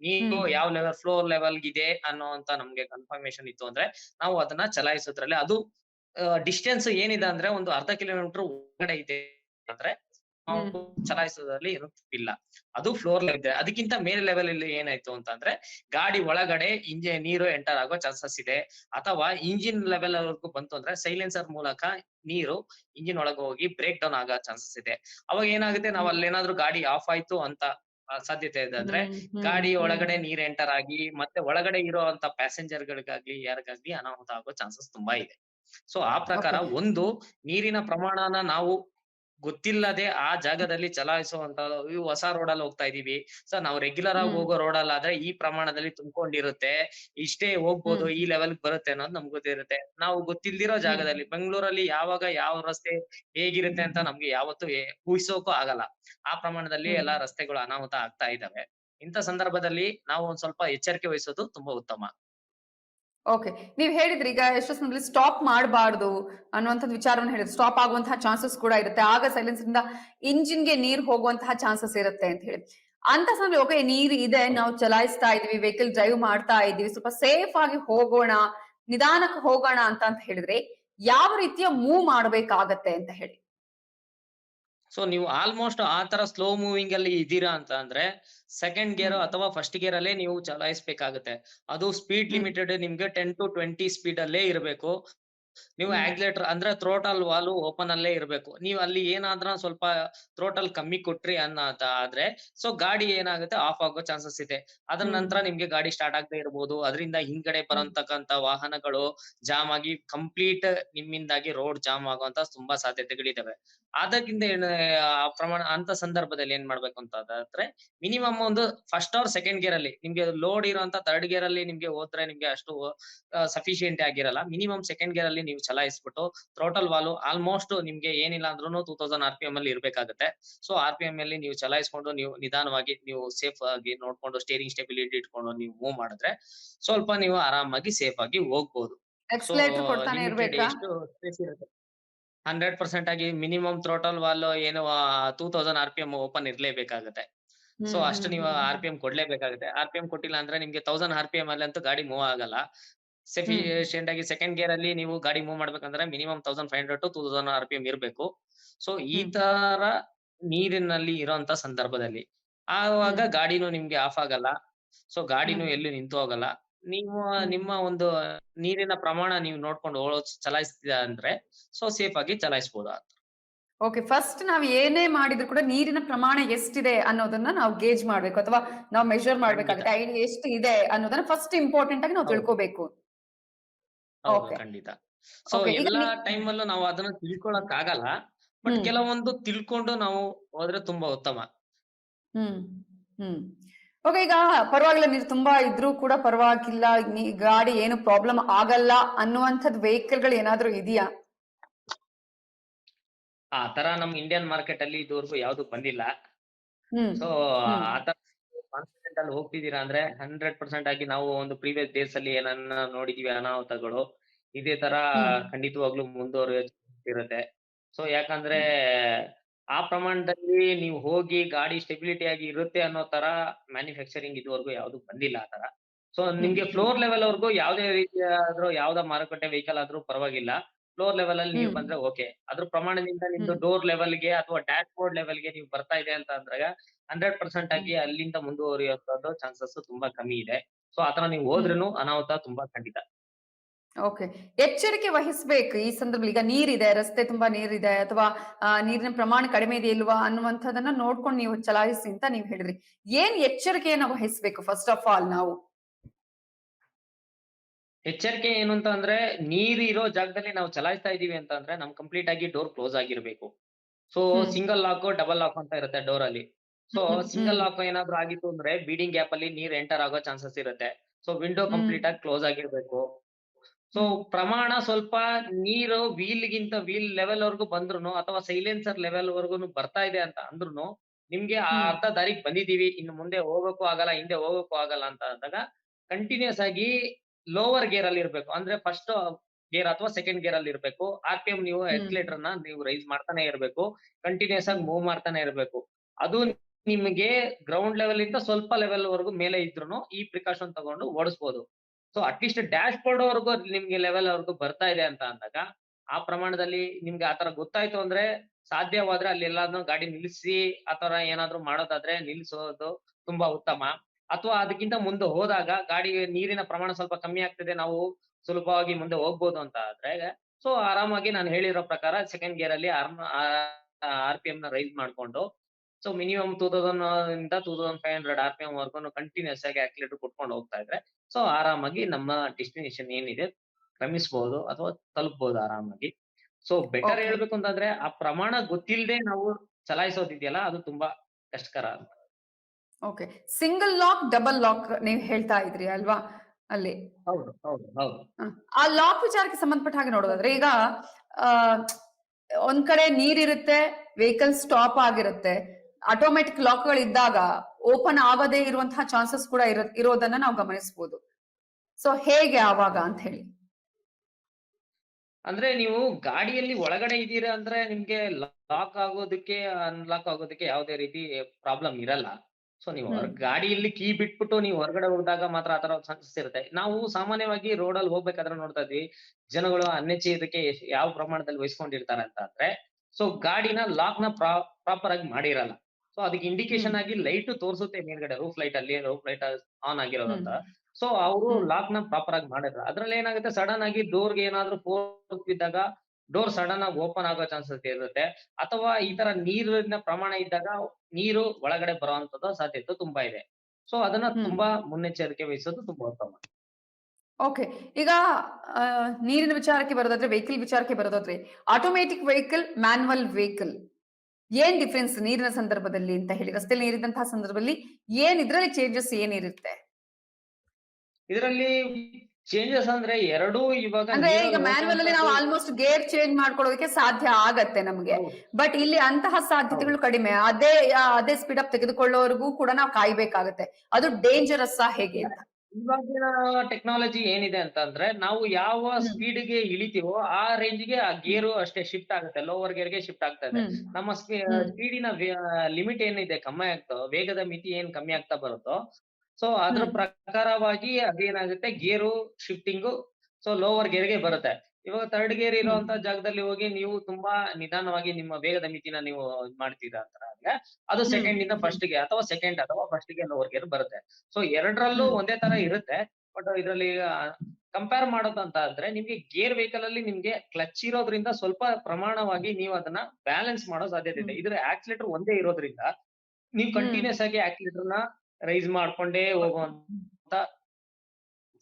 ನೀವು. ಯಾವ ಲೆವೆಲ್ ಫ್ಲೋರ್ ಲೆವೆಲ್ ಇದೆ ಅನ್ನೋ ಅಂತ ನಮ್ಗೆ ಕನ್ಫರ್ಮೇಶನ್ ಇತ್ತು ಅಂದ್ರೆ ನಾವು ಅದನ್ನ ಚಲಾಯಿಸೋದ್ರಲ್ಲಿ ಅದು ಡಿಸ್ಟೆನ್ಸ್ ಏನಿದೆ ಅಂದ್ರೆ ಒಂದು ಅರ್ಧ ಕಿಲೋಮೀಟರ್ ಒಳಗಡೆ ಇದೆ. ಅಂದ್ರೆ ಚಲಾಯಿಸೋದ್ರಲ್ಲಿ ಏನು ತಪ್ಪಿಲ್ಲ ಅದು ಫ್ಲೋರ್ ಲೆವೆಲ್ ಇದೆ. ಅದಕ್ಕಿಂತ ಮೇಲೆ ಲೆವೆಲ್ ಅಲ್ಲಿ ಏನಾಯ್ತು ಅಂತಂದ್ರೆ ಗಾಡಿ ಒಳಗಡೆ ಇಂಜಿನ್ ನೀರು ಎಂಟರ್ ಆಗೋ ಚಾನ್ಸಸ್ ಇದೆ. ಅಥವಾ ಇಂಜಿನ್ ಲೆವೆಲ್ ವರೆಗೂ ಬಂತು ಅಂದ್ರೆ ಸೈಲೆನ್ಸರ್ ಮೂಲಕ ನೀರು ಇಂಜಿನ್ ಒಳಗೆ ಹೋಗಿ ಬ್ರೇಕ್ ಡೌನ್ ಆಗೋ ಚಾನ್ಸಸ್ ಇದೆ. ಅವಾಗ ಏನಾಗುತ್ತೆ? ನಾವ್ ಅಲ್ಲೇನಾದ್ರೂ ಗಾಡಿ ಆಫ್ ಆಯ್ತು ಅಂತ ಸಾಧ್ಯತೆ ಇದೆ ಅಂದ್ರೆ ಗಾಡಿ ಒಳಗಡೆ ನೀರ್ ಎಂಟರ್ ಆಗಿ ಮತ್ತೆ ಒಳಗಡೆ ಇರುವಂತ ಪ್ಯಾಸೆಂಜರ್ ಗಳಿಗಾಗ್ಲಿ ಯಾರಿಗಾಗ್ಲಿ ಅನಾಹುತ ಆಗೋ ಚಾನ್ಸಸ್ ತುಂಬಾ ಇದೆ. ಸೊ ಆ ಪ್ರಕಾರ ಒಂದು ನೀರಿನ ಪ್ರಮಾಣನ ನಾವು ಗೊತ್ತಿಲ್ಲದೆ ಆ ಜಾಗದಲ್ಲಿ ಚಲಾಯಿಸುವಂತ ಹೊಸ ಹೊಸ ರೋಡಲ್ಲಿ ಹೋಗ್ತಾ ಇದೀವಿ. ಸೊ ನಾವು ರೆಗ್ಯುಲರ್ ಆಗಿ. ಹೋಗೋ ರೋಡಲ್ಲಾದ್ರೆ ಈ ಪ್ರಮಾಣದಲ್ಲಿ ತುಂಬಿಕೊಂಡಿರುತ್ತೆ. ಇಷ್ಟೇ ಹೋಗ್ಬೋದು. ಈ ಲೆವೆಲ್ ಬರುತ್ತೆ ಅನ್ನೋದು ನಮ್ಗೆ ಗೊತ್ತಿರುತ್ತೆ. ನಾವು ಗೊತ್ತಿಲ್ದಿರೋ ಜಾಗದಲ್ಲಿ ಬೆಂಗಳೂರಲ್ಲಿ ಯಾವಾಗ ಯಾವ ರಸ್ತೆ ಹೇಗಿರುತ್ತೆ ಅಂತ ನಮ್ಗೆ ಯಾವತ್ತು ಊಹಿಸೋಕು ಆಗಲ್ಲ. ಆ ಪ್ರಮಾಣದಲ್ಲಿ. ಎಲ್ಲಾ ರಸ್ತೆಗಳು ಅನಾಹುತ ಆಗ್ತಾ ಇದಾವೆ ಇಂಥ ಸಂದರ್ಭದಲ್ಲಿ ನಾವು ಒಂದ್ ಸ್ವಲ್ಪ ಎಚ್ಚರಿಕೆ ವಹಿಸೋದು ತುಂಬಾ ಉತ್ತಮ. ಓಕೆ ನೀವ್ ಹೇಳಿದ್ರಿ, ಈಗ ಎಷ್ಟೋ ಸಮಯದಲ್ಲಿ ಸ್ಟಾಪ್ ಮಾಡಬಾರ್ದು ಅನ್ನುವಂಥದ್ದು ವಿಚಾರವನ್ನು ಹೇಳಿದ್ರು. ಸ್ಟಾಪ್ ಆಗುವಂತಹ ಚಾನ್ಸಸ್ ಕೂಡ ಇರುತ್ತೆ. ಆಗ ಸೈಲೆನ್ಸ್ ಇಂದ ಇಂಜಿನ್ಗೆ ನೀರ್ ಹೋಗುವಂತಹ ಚಾನ್ಸಸ್ ಇರುತ್ತೆ ಅಂತ ಹೇಳಿ ಅಂತ ಸಮಯ ಓಕೆ ನೀರ್ ಇದೆ, ನಾವು ಚಲಾಯಿಸ್ತಾ ಇದೀವಿ ವೆಹಿಕಲ್ ಡ್ರೈವ್ ಮಾಡ್ತಾ ಇದೀವಿ ಸ್ವಲ್ಪ ಸೇಫ್ ಆಗಿ ಹೋಗೋಣ, ನಿಧಾನಕ್ಕೆ ಹೋಗೋಣ ಅಂತ ಅಂತ ಹೇಳಿದ್ರೆ ಯಾವ ರೀತಿಯ ಮೂವ್ ಮಾಡ್ಬೇಕಾಗತ್ತೆ ಅಂತ ಹೇಳಿ. ಸೊ ನೀವು ಆಲ್ಮೋಸ್ಟ್ ಆ ತರ ಸ್ಲೋ ಮೂವಿಂಗ್ ಅಲ್ಲಿ ಇದ್ದೀರಾ ಅಂತ ಅಂದ್ರೆ ಸೆಕೆಂಡ್ ಗೇರ್ ಅಥವಾ ಫಸ್ಟ್ ಗೇರ್ ಅಲ್ಲೇ ನೀವು ಚಲಾಯಿಸಬೇಕಾಗುತ್ತೆ. ಅದು ಸ್ಪೀಡ್ ಲಿಮಿಟೆಡ್ ನಿಮ್ಗೆ ಟೆನ್ ಟು ಟ್ವೆಂಟಿ ಸ್ಪೀಡ್ ಅಲ್ಲೇ ಇರಬೇಕು. ನೀವು. ಆಕ್ಸಿಲೇಟರ್ ಅಂದ್ರೆ ಥ್ರೋಟಲ್ ವಾಲು ಓಪನ್ ಅಲ್ಲೇ ಇರಬೇಕು. ನೀವು ಅಲ್ಲಿ ಏನಾದ್ರೂ ಸ್ವಲ್ಪ ಥ್ರೋಟಲ್ ಕಮ್ಮಿ ಕೊಟ್ರಿ ಅನ್ನೋದ ಆದ್ರೆ ಸೊ ಗಾಡಿ ಏನಾಗುತ್ತೆ ಆಫ್ ಆಗೋ ಚಾನ್ಸಸ್ ಇದೆ. ಅದ್ರ. ನಂತರ ನಿಮ್ಗೆ ಗಾಡಿ ಸ್ಟಾರ್ಟ್ ಆಗದೆ ಇರಬಹುದು ಅದರಿಂದ ಹಿಂದ್ಗಡೆ ಬರೋಂತಕ್ಕಂತ ವಾಹನಗಳು ಜಾಮ್ ಆಗಿ ಕಂಪ್ಲೀಟ್ ನಿಮ್ಮಿಂದಾಗಿ ರೋಡ್ ಜಾಮ್ ಆಗುವಂತ ತುಂಬಾ ಸಾಧ್ಯತೆಗಳಿದಾವೆ. ಅದಕ್ಕಿಂತ ಪ್ರಮಾಣ ಅಂತ ಸಂದರ್ಭದಲ್ಲಿ ಏನ್ ಮಾಡ್ಬೇಕು ಅಂತ ಆದ್ರೆ ಮಿನಿಮಮ್ ಒಂದು ಫಸ್ಟ್ ಅವರ್ ಸೆಕೆಂಡ್ ಗೇರ್ ಅಲ್ಲಿ ನಿಮ್ಗೆ ಲೋಡ್ ಇರುವಂತ ಥರ್ಡ್ ಗೇರ್ ಅಲ್ಲಿ ನಿಮ್ಗೆ ಹೋದ್ರೆ ನಿಮ್ಗೆ ಅಷ್ಟು ಸಫಿಶಿಯಂಟ್ ಆಗಿರಲ್ಲ. ಮಿನಿಮಮ್ ಸೆಕೆಂಡ್ ಗೇರ್ ಅಲ್ಲಿ ನೀವು ಚಲಾಯಿಸ್ಬಿಟ್ಟು ಥ್ರೋಟಲ್ ವಾಲು ಆಲ್ಮೋಸ್ಟ್ ನಿಮ್ಗೆ ಏನಿಲ್ಲ ಅಂದ್ರೂ two thousand R P M ಅಲ್ಲಿ ಇರಬೇಕಾಗುತ್ತೆ. ಸೊ ಆರ್ ಪಿ ಎಂ ಅಲ್ಲಿ ನೀವು ಚಲಾಯಿಸ್ಕೊಂಡು ನೀವು ನಿಧಾನವಾಗಿ ನೀವು ಸೇಫ್ ಆಗಿ ನೋಡ್ಕೊಂಡು ಸ್ಟೇರಿಂಗ್ ಸ್ಟೆಬಿಲಿಟಿ ಇಟ್ಕೊಂಡು ನೀವು ಮೂವ್ ಮಾಡಿದ್ರೆ ಸ್ವಲ್ಪ ನೀವು ಆರಾಮಾಗಿ ಸೇಫ್ ಆಗಿ ಹೋಗ್ಬೋದು. ಹಂಡ್ರೆಡ್ ಪರ್ಸೆಂಟ್ ಆಗಿ ಮಿನಿಮಮ್ ಥ್ರೋಟಲ್ ವಾಲ್ ಏನು two thousand R P M open ಇರ್ಲೇಬೇಕಾಗುತ್ತೆ. So ಅಷ್ಟು ನೀವು ಆರ್ ಪಿ ಎಂ ಕೊಡ್ಲೇಬೇಕಾಗುತ್ತೆ. ಆರ್ ಪಿ ಎಂ ಕೊಟ್ಟಿಲ್ಲ ಅಂದ್ರೆ ನಿಮ್ಗೆ ತೌಸಂಡ್ ಆರ್ ಪಿ ಎಂ ಅಲ್ಲಿ ಅಂತೂ ಗಾಡಿ ಮೂವ್ ಆಗಲ್ಲ. ಸಫಿಶಿಯಂಟ್ ಆಗಿ ಸೆಕೆಂಡ್ ಗೇರ್ ಅಲ್ಲಿ ನೀವು ಗಾಡಿ ಮೂವ್ ಮಾಡ್ಬೇಕಂದ್ರೆ minimum thousand five hundred to two thousand R P M ಇರಬೇಕು. ಸೊ ಈ ತರ ನೀರಿನಲ್ಲಿ ಇರೋಂತ ಸಂದರ್ಭದಲ್ಲಿ ಆವಾಗ. ಗಾಡಿನೂ ನಿಮ್ಗೆ ಆಫ್ ಆಗಲ್ಲ. ಸೊ ಗಾಡಿನೂ. ಎಲ್ಲೂ ನಿಂತು ಹೋಗಲ್ಲ. ನೀವು ನಿಮ್ಮ ಒಂದು ನೀರಿನ ಪ್ರಮಾಣ ನೀವು ನೋಡ್ಕೊಂಡು ಓಡೋ ಚಲಾಯಿಸ್ತೀರಾ ಅಂದ್ರೆ ಸೊ ಸೇಫ್ ಆಗಿ ಚಲಾಯಿಸಬಹುದು ಓಕೆ ಫಸ್ಟ್ ನಾವು ಏನೇ ಮಾಡಿದ್ರು ಕೂಡ ನೀರಿನ ಪ್ರಮಾಣ ಎಷ್ಟಿದೆ ಅನ್ನೋದನ್ನ ನಾವು ಗೇಜ್ ಮಾಡ್ಬೇಕು ಅಥವಾ ನಾವು ಮೆಷರ್ ಮಾಡ್ಬೇಕಾಗುತ್ತೆ. ಎಷ್ಟು ಇದೆ ಅನ್ನೋದನ್ನ ಫಸ್ಟ್ ಇಂಪಾರ್ಟೆಂಟ್ ಆಗಿ ನಾವು ತಿಳ್ಕೊಬೇಕು. ಹೌದು ಖಂಡಿತ. ಸೊ ಎಲ್ಲಾ ಟೈಮ್ ಅಲ್ಲೂ ನಾವು ಅದನ್ನ ತಿಳ್ಕೊಳಕ್ ಆಗಲ್ಲ ಬಟ್ ಕೆಲವೊಂದು ತಿಳ್ಕೊಂಡು ನಾವು ಹೋದ್ರೆ ತುಂಬಾ ಉತ್ತಮ. ಹ್ಮ್ ಹ್ಮ್. ಓಕೆ ಈಗ ಪರವಾಗಿಲ್ಲ ನೀರು ತುಂಬಾ ಇದ್ರೂ ಕೂಡ ಪರವಾಗಿಲ್ಲ ನೀ ಗಾಡಿ ಏನು ಪ್ರಾಬ್ಲಮ್ ಆಗಲ್ಲ ಅನ್ನುವಂಥದ್ ವೆಹಿಕಲ್ಗಳು ಏನಾದ್ರೂ ಇದೆಯಾ? ಆ ತರ ನಮ್ ಇಂಡಿಯನ್ ಮಾರ್ಕೆಟ್ ಅಲ್ಲಿ ಇದುವರೆಗೂ ಯಾವ್ದು ಬಂದಿಲ್ಲ. ಸೊ ಹ್ಮ್. ಕಾನ್ಫಿಡೆಂಟ್ ಅಲ್ಲಿ ಹೋಗ್ತಿದ್ದೀರಾ ಅಂದ್ರೆ ಹಂಡ್ರೆಡ್ ಪರ್ಸೆಂಟ್ ಆಗಿ ನಾವು ಒಂದು ಪ್ರೀವಿಯಸ್ ಡೇಸ್ ಅಲ್ಲಿ ಏನನ್ನ ನೋಡಿದೀವಿ ಅನಾಹುತಗಳು ಇದೇ ತರ ಖಂಡಿತವಾಗ್ಲು ಮುಂದುವರಿಯುತ್ತೆ ಸೊ ಯಾಕಂದ್ರೆ ಆ ಪ್ರಮಾಣದಲ್ಲಿ ನೀವು ಹೋಗಿ ಗಾಡಿ ಸ್ಟೆಬಿಲಿಟಿ ಆಗಿ ಇರುತ್ತೆ ಅನ್ನೋ ತರ ಮ್ಯಾನುಫ್ಯಾಕ್ಚರಿಂಗ್ ಇದುವರೆಗೂ ಯಾವ್ದು ಬಂದಿಲ್ಲ ಆ ತರ. ಸೊ ನಿಮ್ಗೆ ಫ್ಲೋರ್ ಲೆವೆಲ್ ವರೆಗೂ ಯಾವ್ದೇ ರೀತಿಯಾದ್ರೂ ಯಾವ್ದ ಮಾರುಕಟ್ಟೆ ವೆಹಿಕಲ್ ಆದ್ರೂ ಪರವಾಗಿಲ್ಲ. ಫ್ಲೋರ್ ಲೆವೆಲ್ ಅಲ್ಲಿ ನೀವು ಬಂದ್ರೆ ಓಕೆ ಅದ್ರ ಪ್ರಮಾಣದಿಂದ ನಿಮ್ದು. ಡೋರ್ ಲೆವೆಲ್ಗೆ ಅಥವಾ ಡ್ಯಾಶ್ ಬೋರ್ಡ್ ಲೆವೆಲ್ಗೆ ನೀವು ಬರ್ತಾ ಇದೆ ಅಂತ ಅಂದಾಗ ಹಂಡ್ರೆಡ್ ಪರ್ಸೆಂಟ್ ಆಗಿ ಅಲ್ಲಿಂದ ಮುಂದುವರಿಯೋದು ಚಾನ್ಸಸ್ ತುಂಬಾ ಕಮ್ಮಿ ಇದೆ. ಸೊ ಆತರ ನೀವು ಹೋದ್ರೂ ಅನಾಹುತ ತುಂಬಾ ಖಂಡಿತ. ಓಕೆ ಎಚ್ಚರಿಕೆ ವಹಿಸ್ಬೇಕು ಈ ಸಂದರ್ಭದಲ್ಲಿ. ಈಗ ನೀರಿದೆ ರಸ್ತೆ ತುಂಬಾ ನೀರಿದೆ ಅಥವಾ ನೀರಿನ ಪ್ರಮಾಣ ಕಡಿಮೆ ಇದೆ ಇಲ್ವಾ ಅನ್ನುವಂಥದ್ದನ್ನ ನೋಡ್ಕೊಂಡು ನೀವು ಚಲಾಯಿಸಿ ಅಂತ ನೀವು ಹೇಳಿದ್ರಿ. ಏನ್ ಎಚ್ಚರಿಕೆಯನ್ನ ವಹಿಸ್ಬೇಕು ಫಸ್ಟ್ ಆಫ್ ಆಲ್ ನಾವು? ಎಚ್ಚರಿಕೆ ಏನು ಅಂತ ಅಂದ್ರೆ ನೀರಿರೋ ಇರೋ ಜಾಗದಲ್ಲಿ ನಾವು ಚಲಾಯಿಸ್ತಾ ಇದೀವಿ ಅಂತ ಅಂದ್ರೆ ನಮ್ ಕಂಪ್ಲೀಟ್ ಆಗಿ ಡೋರ್ ಕ್ಲೋಸ್ ಆಗಿರ್ಬೇಕು. So single lock double lock ಅಂತ ಇರುತ್ತೆ ಡೋರ್ ಅಲ್ಲಿ. ಸೊ ಸಿಂಗಲ್ ಲಾಕ್ ಏನಾದ್ರು ಆಗಿತ್ತು ಅಂದ್ರೆ ಬೀಡಿಂಗ್ ಗ್ಯಾಪ್ ಅಲ್ಲಿ ನೀರ್ ಎಂಟರ್ ಆಗೋ ಚಾನ್ಸಸ್ ಇರುತ್ತೆ. ಸೊ ವಿಂಡೋ ಕಂಪ್ಲೀಟ್ ಆಗಿ ಕ್ಲೋಸ್ ಆಗಿರ್ಬೇಕು. ಸೊ ಪ್ರಮಾಣ ಸ್ವಲ್ಪ ನೀರು ವೀಲ್ ಗಿಂತ ವೀಲ್ ಲೆವೆಲ್ ವರ್ಗು ಬಂದ್ರು ಅಥವಾ ಸೈಲೆನ್ಸರ್ ಲೆವೆಲ್ ವರ್ಗು ಬರ್ತಾ ಇದೆ ಅಂತ ಅಂದ್ರು ನಿಮ್ಗೆ ಆ ಅರ್ಧ ದಾರಿಗೆ ಬಂದಿದೀವಿ ಇನ್ನು ಮುಂದೆ ಹೋಗೋಕ್ಕೂ ಆಗಲ್ಲ ಹಿಂದೆ ಹೋಗೋಕ್ಕೂ ಆಗಲ್ಲ ಅಂತ ಅಂದಾಗ ಕಂಟಿನ್ಯೂಸ್ ಆಗಿ ಲೋವರ್ ಗೇರ್ ಅಲ್ಲಿ ಇರ್ಬೇಕು. ಅಂದ್ರೆ ಫಸ್ಟ್ ಗೇರ್ ಅಥವಾ ಸೆಕೆಂಡ್ ಗೇರ್ ಅಲ್ಲಿ ಇರ್ಬೇಕು. ಆರ್ ಪಿ ಎಂ ನೀವು. ಎಕ್ಸಿಲೇಟರ್ನ ನೀವು ರೈಸ್ ಮಾಡ್ತಾನೆ ಇರ್ಬೇಕು. ಕಂಟಿನ್ಯೂಸ್ ಆಗಿ ಮೂವ್ ಮಾಡ್ತಾನೆ ಇರ್ಬೇಕು. ಅದು ನಿಮಗೆ ಗ್ರೌಂಡ್ ಲೆವೆಲ್ ಇಂದ ಸ್ವಲ್ಪ ಲೆವೆಲ್ ವರೆಗೂ ಮೇಲೆ ಇದ್ರು ಈ ಪ್ರಿಕಾಷನ್ ತಗೊಂಡು ಓಡಿಸಬಹುದು ಸೊ ಅಟ್ಲೀಸ್ಟ್ ಡ್ಯಾಶ್ ಬೋರ್ಡ್ ವರೆಗೂ ನಿಮ್ಗೆ ಲೆವೆಲ್ ವರೆಗೂ ಬರ್ತಾ ಇದೆ ಅಂತ ಅಂದಾಗ, ಆ ಪ್ರಮಾಣದಲ್ಲಿ ನಿಮ್ಗೆ ಆತರ ಗೊತ್ತಾಯ್ತು ಅಂದ್ರೆ ಸಾಧ್ಯವಾದ್ರೆ ಅಲ್ಲಿ ಎಲ್ಲಾದ್ರು ಗಾಡಿ ನಿಲ್ಲಿಸಿ ಆತರ ಏನಾದ್ರು ಮಾಡೋದಾದ್ರೆ ನಿಲ್ಲಿಸೋದು ತುಂಬಾ ಉತ್ತಮ. ಅಥವಾ ಅದಕ್ಕಿಂತ ಮುಂದೆ ಹೋದಾಗ ಗಾಡಿ ನೀರಿನ ಪ್ರಮಾಣ ಸ್ವಲ್ಪ ಕಮ್ಮಿ ಆಗ್ತಿದೆ, ನಾವು ಸುಲಭವಾಗಿ ಮುಂದೆ ಹೋಗ್ಬೋದು ಅಂತ ಆದ್ರೆ ಸೊ ಆರಾಮಾಗಿ ನಾನು ಹೇಳಿರೋ ಪ್ರಕಾರ ಸೆಕೆಂಡ್ ಗೇರ್ ಅಲ್ಲಿ ಆರ್ ಪಿ ಎಂ ನ ರೈಸ್ ಮಾಡ್ಕೊಂಡು ಸೊ ಮಿನಿಮಮ್ ಟೂ ತೌಸಂಡ್ ಇಂದ two thousand five hundred R P M ವರ್ಗು ಕಂಟಿನ್ಯೂಸ್ ಆಗಿ ಆಕ್ಸಿಲೇಟರ್ ಕೊಟ್ಕೊಂಡು ಹೋಗ್ತಾ ಇದ್ರೆ ಸೊ ಆರಾಮಾಗಿ ನಮ್ಮ ಡೆಸ್ಟಿನೇಷನ್ ಏನಿದೆ ಕ್ರಮಿಸಬಹುದು ಅಥವಾ ತಲುಪಬಹುದು ಆರಾಮಾಗಿ. So better. ಹೇಳ್ಬೇಕು ಅಂತಂದ್ರೆ ಆ ಪ್ರಮಾಣ ಗೊತ್ತಿಲ್ಲದೆ ನಾವು ಚಲಾಯಿಸೋದಿದೆಯಲ್ಲ ಅದು ತುಂಬಾ ಕಷ್ಟಕರ ಅಂತ. Okay single lock double lock ನೀವು ಹೇಳ್ತಾ ಇದ್ರಿ ಅಲ್ವಾ? ಅಲ್ಲಿ. ಹೌದು ಹೌದು ಹೌದು. ಆ ಲಾಕ್ ವಿಚಾರಕ್ಕೆ ಸಂಬಂಧಪಟ್ಟ ಹಾಗೆ ನೋಡೋದಾದ್ರೆ ಈಗ ಒಂದ್ ಕಡೆ ನೀರಿರುತ್ತೆ ವೆಹಿಕಲ್ ಸ್ಟಾಪ್ ಆಗಿರುತ್ತೆ. ಆಟೋಮೆಟಿಕ್ ಲಾಕ್ಗಳು ಇದ್ದಾಗ ಓಪನ್ ಆಗದೇ ಇರುವಂತಹ ಚಾನ್ಸಸ್ ಕೂಡ ಇರ ಇರೋದನ್ನ ನಾವು ಗಮನಿಸಬಹುದು ಸೊ ಹೇಗೆ ಆವಾಗ ಅಂತ ಹೇಳಿ. ಅಂದ್ರೆ ನೀವು ಗಾಡಿಯಲ್ಲಿ ಒಳಗಡೆ ಇದ್ದೀರಾ ಅಂದ್ರೆ ನಿಮ್ಗೆ ಲಾಕ್ ಆಗೋದಕ್ಕೆ ಅನ್ಲಾಕ್ ಆಗೋದಕ್ಕೆ ಯಾವುದೇ ರೀತಿ ಪ್ರಾಬ್ಲಮ್ ಇರಲ್ಲ. ಸೊ ನೀವು ಗಾಡಿಯಲ್ಲಿ ಕೀ ಬಿಟ್ಬಿಟ್ಟು ನೀವು ಹೊರಗಡೆ ಹೋದಾಗ ಮಾತ್ರ ಆತರ ಚಾನ್ಸಸ್ ಇರುತ್ತೆ. ನಾವು ಸಾಮಾನ್ಯವಾಗಿ ರೋಡ್ ಅಲ್ಲಿ ಹೋಗ್ಬೇಕಾದ್ರೆ ನೋಡ್ತಾ ಇದ್ವಿ ಜನಗಳು ಅನ್ಯಚೇತಕ್ಕೆ ಇದಕ್ಕೆ ಯಾವ ಪ್ರಮಾಣದಲ್ಲಿ ವಹಿಸ್ಕೊಂಡಿರ್ತಾರೆ ಅಂತ ಅಂದ್ರೆ ಸೊ ಗಾಡಿನ ಲಾಕ್ನ ಪ್ರಾಪರ್ ಆಗಿ ಮಾಡಿರಲ್ಲ. ಸೊ ಅದಕ್ಕೆ ಇಂಡಿಕೇಶನ್ ಆಗಿ ಲೈಟ್ ತೋರಿಸುತ್ತೆ ಮೇಲ್ಗಡೆ ರೂಫ್ ಲೈಟ್ ಅಲ್ಲಿ ರೂಫ್ ಲೈಟ್ ಆನ್ ಆಗಿರೋದಂತ ಸೊ ಅವರು ಲಾಕ್ನ ಪ್ರಾಪರ್ ಆಗಿ ಮಾಡಿದ್ರ. ಅದ್ರಲ್ಲಿ ಏನಾಗುತ್ತೆ ಸಡನ್ ಆಗಿ ಡೋರ್ಗೆ ಏನಾದ್ರು ಫೋರ್ಸ್ ಬಿದ್ದಾಗ ಡೋರ್ ಸಡನ್ ಆಗಿ ಓಪನ್ ಆಗೋ ಚಾನ್ಸಸ್ ಇರುತ್ತೆ. ಅಥವಾ ಈ ತರ ನೀರಿನ ಪ್ರಮಾಣ ಇದ್ದಾಗ ನೀರು ಒಳಗಡೆ ಬರುವಂತದ್ದು ಸಾಧ್ಯತೆ ತುಂಬಾ ಇದೆ. ಸೊ ಅದನ್ನ ತುಂಬಾ ಮುನ್ನೆಚ್ಚರಿಕೆ ವಹಿಸೋದು ತುಂಬಾ ಉತ್ತಮ. ಓಕೆ ಈಗ ನೀರಿನ ವಿಚಾರಕ್ಕೆ ಬರೋದಾದ್ರೆ ವೆಹಿಕಲ್ ವಿಚಾರಕ್ಕೆ ಬರೋದಾದ್ರೆ ಆಟೋಮೆಟಿಕ್ ವೆಹಿಕಲ್ ಮ್ಯಾನ್ಯುವಲ್ ವೆಹಿಕಲ್ ಏನ್ ಡಿಫ್ರೆನ್ಸ್ ನೀರಿನ ಸಂದರ್ಭದಲ್ಲಿ ಅಂತ ಹೇಳಿ ರಸ್ತೆಯಲ್ಲಿ ನೀರಿದಂತಹ ಸಂದರ್ಭದಲ್ಲಿ ಏನ್ ಇದ್ರಲ್ಲಿ ಚೇಂಜಸ್ ಏನಿರುತ್ತೆ ಇದರಲ್ಲಿ ಚೇಂಜಸ್ ಅಂದ್ರೆ ಎರಡೂ ಇವಾಗ ಅಂದ್ರೆ ಈಗ ನೀರಲ್ಲಿ ಮ್ಯಾನ್ಯುವಲ್ ಅಲ್ಲಿ ನಾವು ಆಲ್ಮೋಸ್ಟ್ ಗೇರ್ ಚೇಂಜ್ ಮಾಡ್ಕೊಳ್ಳೋದಕ್ಕೆ ಸಾಧ್ಯ ಆಗತ್ತೆ ನಮ್ಗೆ. ಬಟ್ ಇಲ್ಲಿ ಅಂತಹ ಸಾಧ್ಯತೆಗಳು ಕಡಿಮೆ. ಅದೇ ಅದೇ ಸ್ಪೀಡ್ ಅಪ್ ತೆಗೆದುಕೊಳ್ಳೋವರೆಗೂ ಕೂಡ ನಾವು ಕಾಯ್ಬೇಕಾಗತ್ತೆ. ಅದು ಡೇಂಜರಸ್ ಹೇಗೆ ಅಂತ. ಇವಾಗಿನ ಟೆಕ್ನಾಲಜಿ ಏನಿದೆ ಅಂತಂದ್ರೆ ನಾವು ಯಾವ. ಸ್ಪೀಡ್ಗೆ ಇಳಿತೀವೋ ಆ ರೇಂಜ್ಗೆ ಆ ಗೇರು ಅಷ್ಟೇ ಶಿಫ್ಟ್ ಆಗುತ್ತೆ ಲೋವರ್ ಗೇರ್ಗೆ ಶಿಫ್ಟ್ ಆಗ್ತಾ ಇದೆ ನಮ್ಮ. ಸ್ಪೀಡಿನ ಲಿಮಿಟ್ ಏನಿದೆ ಕಮ್ಮಿ ಆಗ್ತೋ ವೇಗದ ಮಿತಿ ಏನ್ ಕಮ್ಮಿ ಆಗ್ತಾ ಬರುತ್ತೋ ಸೊ ಅದ್ರ ಪ್ರಕಾರವಾಗಿ ಅದೇನಾಗುತ್ತೆ ಗೇರು ಶಿಫ್ಟಿಂಗು ಸೊ ಲೋವರ್ ಗೇರ್ಗೆ ಬರುತ್ತೆ ಇವಾಗ ಥರ್ಡ್ ಗೇರ್ ಇರುವಂತ ಜಾಗದಲ್ಲಿ ಹೋಗಿ ನೀವು ತುಂಬಾ ನಿಧಾನವಾಗಿ ನಿಮ್ಮ ವೇಗದ ಮಿತಿನ ನೀವು ಮಾಡ್ತೀರಾ ಅಂತ ಆದ್ರೆ ಅದು ಸೆಕೆಂಡ್ ಇಂದ ಫಸ್ಟ್ಗೆ ಅಥವಾ ಸೆಕೆಂಡ್ ಅಥವಾ ಫಸ್ಟ್ಗೆ ಲೋವರ್ ಗೇರ್ ಬರುತ್ತೆ. ಸೊ ಎರಡರಲ್ಲೂ ಒಂದೇ ತರ ಇರುತ್ತೆ. ಬಟ್ ಇದ್ರಲ್ಲಿ ಕಂಪೇರ್ ಮಾಡೋದಂತ ಅಂದ್ರೆ ನಿಮ್ಗೆ ಗೇರ್ ವೆಹಿಕಲ್ ಅಲ್ಲಿ ನಿಮ್ಗೆ ಕ್ಲಚ್ ಇರೋದ್ರಿಂದ ಸ್ವಲ್ಪ ಪ್ರಮಾಣವಾಗಿ ನೀವು ಅದನ್ನ ಬ್ಯಾಲೆನ್ಸ್ ಮಾಡೋ ಸಾಧ್ಯತೆ ಇದೆ. ಇದ್ರ ಆಕ್ಸಿಲೇಟರ್ ಒಂದೇ ಇರೋದ್ರಿಂದ ನೀವು ಕಂಟಿನ್ಯೂಸ್ ಆಗಿ ಆಕ್ಸಿಲೇಟರ್ನ ರೈಸ್ ಮಾಡ್ಕೊಂಡೇ ಹೋಗುವಂತ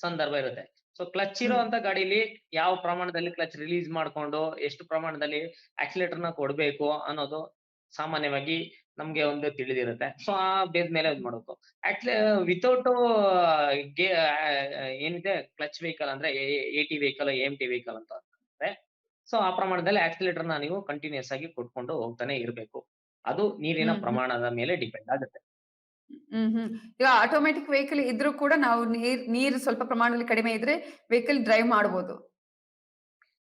ಸಂದರ್ಭ ಇರುತ್ತೆ. ಸೊ ಕ್ಲಚ್ ಇರುವಂತ ಗಾಡಿಲಿ ಯಾವ ಪ್ರಮಾಣದಲ್ಲಿ ಕ್ಲಚ್ ರಿಲೀಸ್ ಮಾಡ್ಕೊಂಡು ಎಷ್ಟು ಪ್ರಮಾಣದಲ್ಲಿ ಆಕ್ಸಿಲೇಟರ್ನ ಕೊಡ್ಬೇಕು ಅನ್ನೋದು ಸಾಮಾನ್ಯವಾಗಿ ನಮ್ಗೆ ಒಂದು ತಿಳಿದಿರುತ್ತೆ. ಸೊ ಆ ಬೇಸ್ ಮೇಲೆ ಇದು ಮಾಡಬೇಕು. ಆಕ್ಚುಲಿ ವಿತೌಟ್ ಏನಿದೆ? ಕ್ಲಚ್ ವೆಹಿಕಲ್ ಅಂದ್ರೆ A T vehicle M T vehicle ಅಂತ ಅಂದ್ರೆ ಸೊ ಆ ಪ್ರಮಾಣದಲ್ಲಿ ಆಕ್ಸಿಲೇಟರ್ನ ನೀವು ಕಂಟಿನ್ಯೂಸ್ ಆಗಿ ಕೊಟ್ಕೊಂಡು ಹೋಗ್ತಾನೆ ಇರಬೇಕು. ಅದು ನೀರಿನ. ಪ್ರಮಾಣದ ಮೇಲೆ ಡಿಪೆಂಡ್ ಆಗುತ್ತೆ. ಹ್ಮ್ ಹ್ಮ್. ಈಗ ಆಟೋಮ್ಯಾಟಿಕ್ ವೆಹಿಕಲ್ ಇದ್ರೂ ಕೂಡ ನಾವು ನೀರ್ ನೀರು ಸ್ವಲ್ಪ ಪ್ರಮಾಣದಲ್ಲಿ ಕಡಿಮೆ ಇದ್ರೆ ವೆಹಿಕಲ್ ಡ್ರೈವ್ ಮಾಡಬಹುದು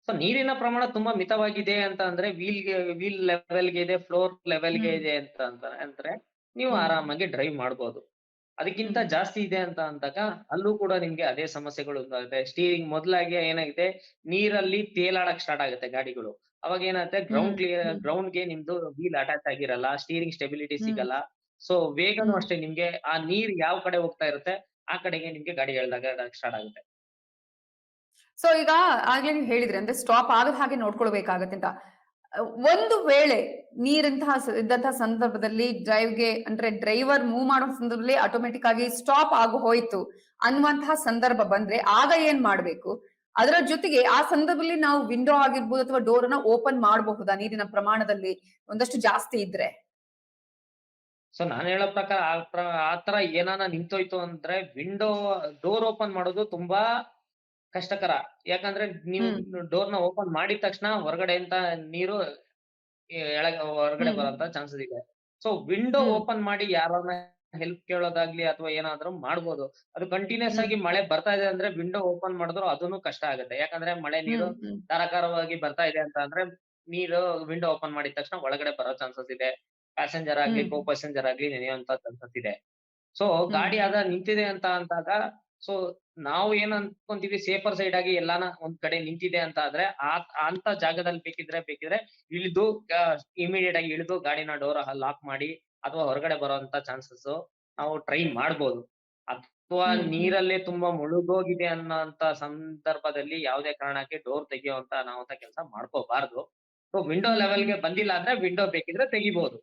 ಸೊ ನೀರಿನ ಪ್ರಮಾಣ ತುಂಬಾ ಮಿತವಾಗಿದೆ ಅಂತ ಅಂದ್ರೆ ವೀಲ್ ವೀಲ್ ಲೆವೆಲ್ಗೆ ಇದೆ ಫ್ಲೋರ್ ಲೆವೆಲ್ಗೆ ಇದೆ ಅಂತ ಅಂದ್ರೆ ನೀವು ಆರಾಮಾಗಿ ಡ್ರೈವ್ ಮಾಡಬಹುದು ಅದಕ್ಕಿಂತ ಜಾಸ್ತಿ ಇದೆ ಅಂತ ಅಂದಾಗ ಅಲ್ಲೂ ಕೂಡ ನಿಮ್ಗೆ ಅದೇ ಸಮಸ್ಯೆಗಳು ಆಗುತ್ತೆ ಸ್ಟೀರಿಂಗ್ ಮೊದ್ಲಾಗಿ ಏನಾಗಿದೆ ನೀರಲ್ಲಿ ತೇಲಾಡಕ್ ಸ್ಟಾರ್ಟ್ ಆಗುತ್ತೆ ಗಾಡಿಗಳು. ಅವಾಗ ಏನಾಗುತ್ತೆ ಗ್ರೌಂಡ್ ಕ್ಲಿಯರ್. ಗ್ರೌಂಡ್ಗೆ ನಿಮ್ದು ವೀಲ್ ಅಟ್ಯಾಚ್ ಆಗಿರಲ್ಲ ಸ್ಟೀರಿಂಗ್ ಸ್ಟೆಬಿಲಿಟಿ ಸಿಗಲ್ಲ. ಸೊ ವೇಗನೂ ಅಷ್ಟೇ, ನಿಮ್ಗೆ ಆ ನೀರ್ ಯಾವ ಕಡೆ ಹೋಗ್ತಾ ಇರುತ್ತೆ, ಆ ಕಡೆಗೆ ನಿಮ್ಗೆ ಗಾಡಿ ಎಳ್ದಾಗ ಸ್ಟಾರ್ಟ್ ಆಗುತ್ತೆ. ಸೊ ಈಗ ಆಗ್ಲೇ ನೀವು ಹೇಳಿದ್ರೆ, ಅಂದ್ರೆ ಸ್ಟಾಪ್ ಆಗದ ಹಾಗೆ ನೋಡ್ಕೊಳ್ಬೇಕಾಗತ್ತೆ ಅಂತ. ಒಂದು ವೇಳೆ ನೀರಂತಹ ಇದ್ದಂತಹ ಸಂದರ್ಭದಲ್ಲಿ ಡ್ರೈವ್ಗೆ ಅಂದ್ರೆ ಡ್ರೈವರ್ ಮೂವ್ ಮಾಡೋ ಸಂದರ್ಭದಲ್ಲಿ ಆಟೋಮೆಟಿಕ್ ಆಗಿ ಸ್ಟಾಪ್ ಆಗು ಹೋಯ್ತು ಅನ್ನುವಂತಹ ಸಂದರ್ಭ ಬಂದ್ರೆ ಆಗ ಏನ್ ಮಾಡ್ಬೇಕು? ಅದರ ಜೊತೆಗೆ ಆ ಸಂದರ್ಭದಲ್ಲಿ ನಾವು ವಿಂಡೋ ಆಗಿರ್ಬೋದು ಅಥವಾ ಡೋರ್ ಅನ್ನ ಓಪನ್ ಮಾಡಬಹುದಾ ನೀರಿನ ಪ್ರಮಾಣದಲ್ಲಿ ಒಂದಷ್ಟು ಜಾಸ್ತಿ ಇದ್ರೆ? ಸೊ ನಾನು ಹೇಳೋ ಪ್ರಕಾರ ಆ ತರ ಏನಾನ ನಿಂತೋಯ್ತು ಅಂದ್ರೆ ವಿಂಡೋ ಡೋರ್ ಓಪನ್ ಮಾಡೋದು ತುಂಬಾ ಕಷ್ಟಕರ. ಯಾಕಂದ್ರೆ ನೀವು ಡೋರ್ನ ಓಪನ್ ಮಾಡಿದ ತಕ್ಷಣ ಹೊರಗಡೆ ಅಂತ ನೀರು ಹೊರಗಡೆ ಬರೋ ಬರೋಂತ ಚಾನ್ಸಸ್ ಇದೆ. ಸೊ ವಿಂಡೋ ಓಪನ್ ಮಾಡಿ ಯಾರನ್ನ ಹೆಲ್ಪ್ ಕೇಳೋದಾಗ್ಲಿ ಅಥವಾ ಏನಾದ್ರೂ ಮಾಡ್ಬೋದು. ಅದು ಕಂಟಿನ್ಯೂಸ್ ಆಗಿ ಮಳೆ ಬರ್ತಾ ಇದೆ ಅಂದ್ರೆ ವಿಂಡೋ ಓಪನ್ ಮಾಡಿದ್ರು ಅದನ್ನು ಕಷ್ಟ ಆಗುತ್ತೆ. ಯಾಕಂದ್ರೆ ಮಳೆ ನೀರು. ಧಾರಾಕಾರವಾಗಿ ಬರ್ತಾ ಇದೆ ಅಂತ ಅಂದ್ರೆ ನೀರು ವಿಂಡೋ ಓಪನ್ ಮಾಡಿದ ತಕ್ಷಣ ಒಳಗಡೆ ಬರೋ ಚಾನ್ಸಸ್ ಇದೆ. ಪ್ಯಾಸೆಂಜರ್ ಆಗ್ಲಿ. ಕೋ ಪ್ಯಾಸೆಂಜರ್ ಆಗ್ಲಿ ನೆನೆಯುವಂತ ಇದೆ. ಸೊ ಗಾಡಿ ಅದ ನಿಂತಿದೆ ಅಂತ ಅಂದಾಗ ಸೊ ನಾವು ಏನ್ ಅನ್ಕೊಂತೀವಿ ಸೇಫರ್ ಸೈಡ್ ಆಗಿ ಎಲ್ಲಾನ ಒಂದ್ ಕಡೆ ನಿಂತಿದೆ ಅಂತ ಆದ್ರೆ ಆ ಅಂತ ಜಾಗದಲ್ಲಿ ಬೇಕಿದ್ರೆ ಬೇಕಿದ್ರೆ ಇಳಿದು ಇಮಿಡಿಯೇಟ್ ಆಗಿ ಇಳಿದು ಗಾಡಿನ ಡೋರ್ ಲಾಕ್ ಮಾಡಿ ಅಥವಾ ಹೊರಗಡೆ ಬರುವಂತ ಚಾನ್ಸಸ್ ನಾವು ಟ್ರೈ ಮಾಡ್ಬೋದು. ಅಥವಾ ನೀರಲ್ಲಿ ತುಂಬಾ ಮುಳುಗೋಗಿದೆ ಅನ್ನೋಂತ ಸಂದರ್ಭದಲ್ಲಿ ಯಾವುದೇ ಕಾರಣಕ್ಕೆ ಡೋರ್ ತೆಗಿಯುವಂತ ನಾವಂತ ಕೆಲಸ ಮಾಡ್ಕೋಬಾರ್ದು. ಸೊ ವಿಂಡೋ ಲೆವೆಲ್ಗೆ ಲೆವೆಲ್ಗೆ ಹ್ಮ್. ಬಂದಿಲ್ಲ ಅಂದ್ರೆ ವಿಂಡೋ ಬೇಕಿದ್ರೆ ತೆಗಿಬಹುದು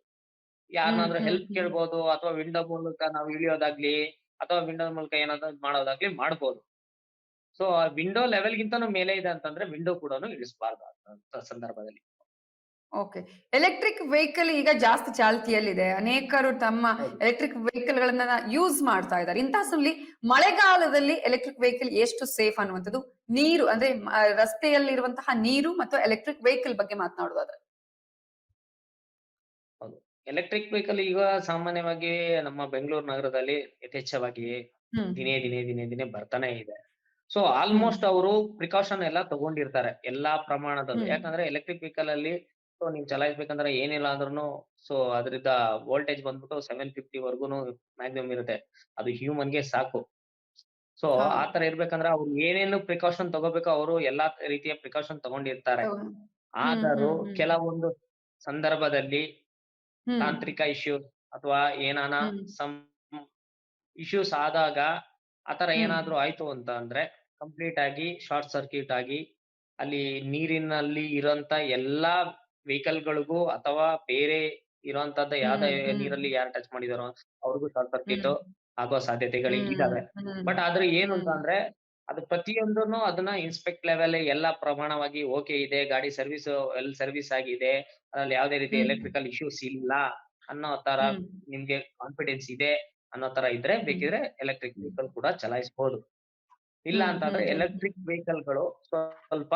ಯಾರನ್ನಾದ್ರೂ ಹೆಲ್ಪ್. ಕೇಳ್ಬೋದು ಅಥವಾ ವಿಂಡೋ ಮೂಲಕ ನಾವು ಇಳಿಯೋದಾಗ್ಲಿ ಅಥವಾ ವಿಂಡೋ ಮೂಲಕ ಏನಾದ್ರು ಮಾಡೋದಾಗ್ಲಿ ಮಾಡ್ಬೋದು. ಸೊ ವಿಂಡೋ ಲೆವೆಲ್ ಗಿಂತನೂ ಮೇಲೆ ಇದೆ ಅಂತಂದ್ರೆ ವಿಂಡೋ ಕೂಡ ಇಳಿಸಬಾರ್ದು ಅಂತ ಸಂದರ್ಭದಲ್ಲಿ. ಓಕೆ ಎಲೆಕ್ಟ್ರಿಕ್ ವೆಹಿಕಲ್ ಈಗ ಜಾಸ್ತಿ ಚಾಲ್ತಿಯಲ್ಲಿದೆ. ಅನೇಕರು ತಮ್ಮ ಎಲೆಕ್ಟ್ರಿಕ್ ವೆಹಿಕಲ್ ಗಳನ್ನ ಯೂಸ್ ಮಾಡ್ತಾ ಇದ್ದಾರೆ. ಇಂತಹ ಸಮಯದಲ್ಲಿ ಮಳೆಗಾಲದಲ್ಲಿ ಎಲೆಕ್ಟ್ರಿಕ್ ವೆಹಿಕಲ್ ಎಷ್ಟು ಸೇಫ್ ಅನ್ನುವಂಥದ್ದು ನೀರು ಅಂದ್ರೆ ರಸ್ತೆಯಲ್ಲಿರುವಂತಹ ನೀರು ಮತ್ತು ಎಲೆಕ್ಟ್ರಿಕ್ ವೆಹಿಕಲ್ ಬಗ್ಗೆ ಮಾತನಾಡೋದಾದ್ರೆ. ಎಲೆಕ್ಟ್ರಿಕ್ ವೆಹಿಕಲ್ ಈಗ ಸಾಮಾನ್ಯವಾಗಿ ನಮ್ಮ ಬೆಂಗಳೂರು ನಗರದಲ್ಲಿ ಯಥೇಚ್ಛವಾಗಿ ದಿನೇ ದಿನೇ ದಿನೇ ದಿನೇ ಬರ್ತಾನೆ ಇದೆ. ಸೊ ಆಲ್ಮೋಸ್ಟ್ ಅವರು ಪ್ರಿಕಾಷನ್ ಎಲ್ಲ ತಗೊಂಡಿರ್ತಾರೆ ಎಲ್ಲಾ ಪ್ರಮಾಣದಲ್ಲಿ. ಯಾಕಂದ್ರೆ ಎಲೆಕ್ಟ್ರಿಕ್ ವೆಹಿಕಲ್ ಅಲ್ಲಿ ಸೊ ನೀವು ಚಲಾಯಿಸ್ಬೇಕಂದ್ರೆ ಏನಿಲ್ಲ ಅಂದ್ರೂ ಸೊ ಅದರಿಂದ ವೋಲ್ಟೇಜ್ ಬಂದ್ಬಿಟ್ಟು ಸೆವೆನ್ ಫಿಫ್ಟಿ ವರ್ಗುನು ಮ್ಯಾಕ್ಸಿಮಮ್ ಇರುತ್ತೆ. ಅದು ಹ್ಯೂಮನ್ಗೆ ಸಾಕು. ಸೊ ಆತರ ಇರ್ಬೇಕಂದ್ರೆ ಅವ್ರು ಏನೇನು ಪ್ರಿಕಾಷನ್ ತಗೋಬೇಕು ಅವರು ಎಲ್ಲಾ ರೀತಿಯ ಪ್ರಿಕಾಷನ್ ತಗೊಂಡಿರ್ತಾರೆ. ಆದರೂ. ಕೆಲವೊಂದು ಸಂದರ್ಭದಲ್ಲಿ. ತಾಂತ್ರಿಕ ಇಶ್ಯೂ ಅಥವಾ ಏನಾನ. ಸಮ್ ಇಶ್ಯೂಸ್ ಆದಾಗ ಆತರ ತರ ಏನಾದ್ರೂ ಆಯ್ತು ಅಂತ ಅಂದ್ರೆ ಕಂಪ್ಲೀಟ್ ಆಗಿ ಶಾರ್ಟ್ ಸರ್ಕ್ಯೂಟ್ ಆಗಿ ಅಲ್ಲಿ ನೀರಿನಲ್ಲಿ ಇರೋಂತ ಎಲ್ಲಾ ವೆಹಿಕಲ್ ಗಳಿಗೂ ಅಥವಾ ಬೇರೆ ಇರೋಂತದ್ದ ಯಾವ್ದೇ. ನೀರಲ್ಲಿ ಯಾರು ಟಚ್ ಮಾಡಿದಾರೋ ಅವ್ರಿಗೂ ಶಾರ್ಟ್ ಸರ್ಕ್ಯೂಟ್. ಆಗೋ ಸಾಧ್ಯತೆಗಳು. ಇದಾವೆ ಬಟ್ ಆದ್ರೆ ಏನು ಅಂತ ಅಂದ್ರೆ ಅದು ಪ್ರತಿಯೊಂದನ್ನು ಅದನ್ನ ಇನ್ಸ್ಪೆಕ್ಟ್ ಲೆವೆಲ್ ಎಲ್ಲ ಪ್ರಮಾಣವಾಗಿ ಓಕೆ ಇದೆ ಗಾಡಿ ಸರ್ವಿಸ್ ಎಲ್ ಸರ್ವಿಸ್ ಆಗಿದೆ ಅದ್ರಲ್ಲಿ ಯಾವ್ದೇ ರೀತಿ ಎಲೆಕ್ಟ್ರಿಕಲ್ ಇಶ್ಯೂಸ್ ಇಲ್ಲ ಅನ್ನೋ ತರ ನಿಮ್ಗೆ ಕಾನ್ಫಿಡೆನ್ಸ್ ಇದೆ ಅನ್ನೋ ತರ ಇದ್ರೆ ಬೇಕಿದ್ರೆ ಎಲೆಕ್ಟ್ರಿಕ್ ವೆಹಿಕಲ್ ಕೂಡ ಚಲಾಯಿಸಬಹುದು ಇಲ್ಲ ಅಂತಂದ್ರೆ. ಎಲೆಕ್ಟ್ರಿಕ್ ವೆಹಿಕಲ್ಗಳು ಸ್ವಲ್ಪ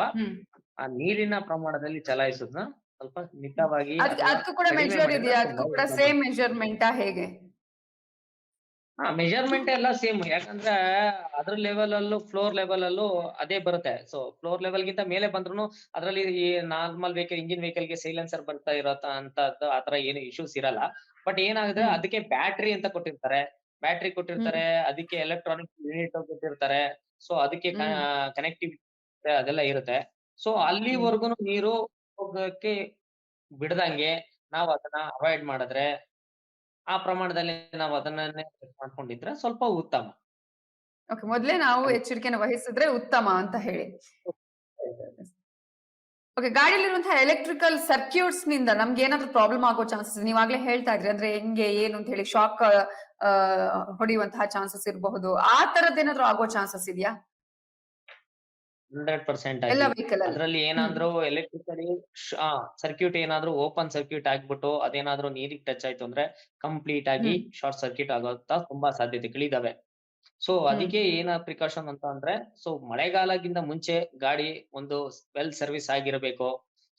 ಆ ನೀರಿನ ಪ್ರಮಾಣದಲ್ಲಿ ಚಲಾಯಿಸೋದನ್ನ ಸ್ವಲ್ಪ ಮಿತವಾಗಿ ಅದಕ್ಕೂ ಕೂಡ ಕಡಿಮೆ ಮೆಜರ್ ಇದೆಯಾ? ಅದಕ್ಕೂ ಕೂಡ ಸೇಮ್ ಮೆಜರ್ಮೆಂಟಾ ಹೇಗೆ? ಹಾ ಮೆಜರ್ಮೆಂಟ್ ಎಲ್ಲ ಸೇಮ್ ಯಾಕಂದ್ರೆ ಅದ್ರ ಲೆವೆಲ್ ಅಲ್ಲೂ ಫ್ಲೋರ್ ಲೆವೆಲ್ ಅಲ್ಲೂ ಅದೇ ಬರುತ್ತೆ. ಸೊ ಫ್ಲೋರ್ ಲೆವೆಲ್ ಗಿಂತ ಮೇಲೆ ಬಂದ್ರು ಅದ್ರಲ್ಲಿ ಈ ನಾರ್ಮಲ್ ವೆಹಿಕಲ್ ಇಂಜಿನ್ ವೆಹಿಕಲ್ಗೆ ಸೈಲೆನ್ಸರ್ ಬರ್ತಾ ಇರೋ ಅಂತದ್ದು ಆತರ ಏನು ಇಶ್ಯೂಸ್ ಇರಲ್ಲ. ಬಟ್ ಏನಾಗುತ್ತೆ ಅದಕ್ಕೆ ಬ್ಯಾಟ್ರಿ ಅಂತ ಕೊಟ್ಟಿರ್ತಾರೆ. ಬ್ಯಾಟ್ರಿ ಕೊಟ್ಟಿರ್ತಾರೆ ಅದಕ್ಕೆ ಎಲೆಕ್ಟ್ರಾನಿಕ್ ಯೂನಿಟ್ ಕೊಟ್ಟಿರ್ತಾರೆ. ಸೊ ಅದಕ್ಕೆ ಕನೆಕ್ಟಿವಿಟಿ ಅದೆಲ್ಲ ಇರುತ್ತೆ. ಸೊ ಅಲ್ಲಿವರೆಗೂ ನೀರು ಹೋಗಕ್ಕೆ ಬಿಡದಂಗೆ ನಾವು ಅದನ್ನ ಅವಾಯ್ಡ್ ಮಾಡಿದ್ರೆ ಆ ಪ್ರಮಾಣದಲ್ಲಿ ನಾವು ಅದನ್ನೇ ಮಾಡ್ಕೊಂಡಿದ್ರೆ ಸ್ವಲ್ಪ ಉತ್ತಮ. ಓಕೆ ಮೊದಲೇ ನಾವು ಎಚ್ಚರಿಕೆಯನ್ನು ವಹಿಸಿದ್ರೆ ಉತ್ತಮ ಅಂತ ಹೇಳಿ. ಓಕೆ ಗಾಡಿಯಲ್ಲಿರುವಂತಹ ಎಲೆಕ್ಟ್ರಿಕಲ್ ಸರ್ಕ್ಯೂಟ್ಸ್ನಿಂದ ನಮ್ಗೆ ಏನಾದ್ರೂ ಪ್ರಾಬ್ಲಮ್ ಆಗೋ ಚಾನ್ಸಸ್ ನೀವಾಗ್ಲೇ ಹೇಳ್ತಾ ಇದ್ರಿ ಅಂದ್ರೆ ಹೆಂಗೆ ಏನು ಅಂತ ಹೇಳಿ ಶಾಕ್ ಹೊಡೆಯುವಂತಹ ಚಾನ್ಸಸ್ ಇರಬಹುದು. ಆ ತರದ್ ಏನಾದ್ರೂ ಆಗೋ ಚಾನ್ಸಸ್ ಇದೆಯಾ? ಹಂಡ್ರೆಡ್ ಪರ್ಸೆಂಟ್ ಅದ್ರಲ್ಲಿ ಏನಾದ್ರೂ ಎಲೆಕ್ಟ್ರಿಕಲಿ ಸರ್ಕ್ಯೂಟ್ ಏನಾದ್ರೂ ಓಪನ್ ಸರ್ಕ್ಯೂಟ್ ಆಗ್ಬಿಟ್ಟು ಅದೇನಾದ್ರೂ ನೀರಿಗೆ ಟಚ್ ಆಯ್ತು ಅಂದ್ರೆ ಕಂಪ್ಲೀಟ್ ಆಗಿ ಶಾರ್ಟ್ ಸರ್ಕ್ಯೂಟ್ ಆಗೋಂತ ತುಂಬಾ ಸಾಧ್ಯತೆಗಳಿದಾವೆ ಸೊ ಅದಕ್ಕೆ ಏನ ಪ್ರಿಕಾಷನ್ ಅಂತ ಅಂದ್ರೆ ಸೊ ಮಳೆಗಾಲಕ್ಕಿಂತ ಮುಂಚೆ ಗಾಡಿ ಒಂದು ವೆಲ್ ಸರ್ವಿಸ್ ಆಗಿರಬೇಕು.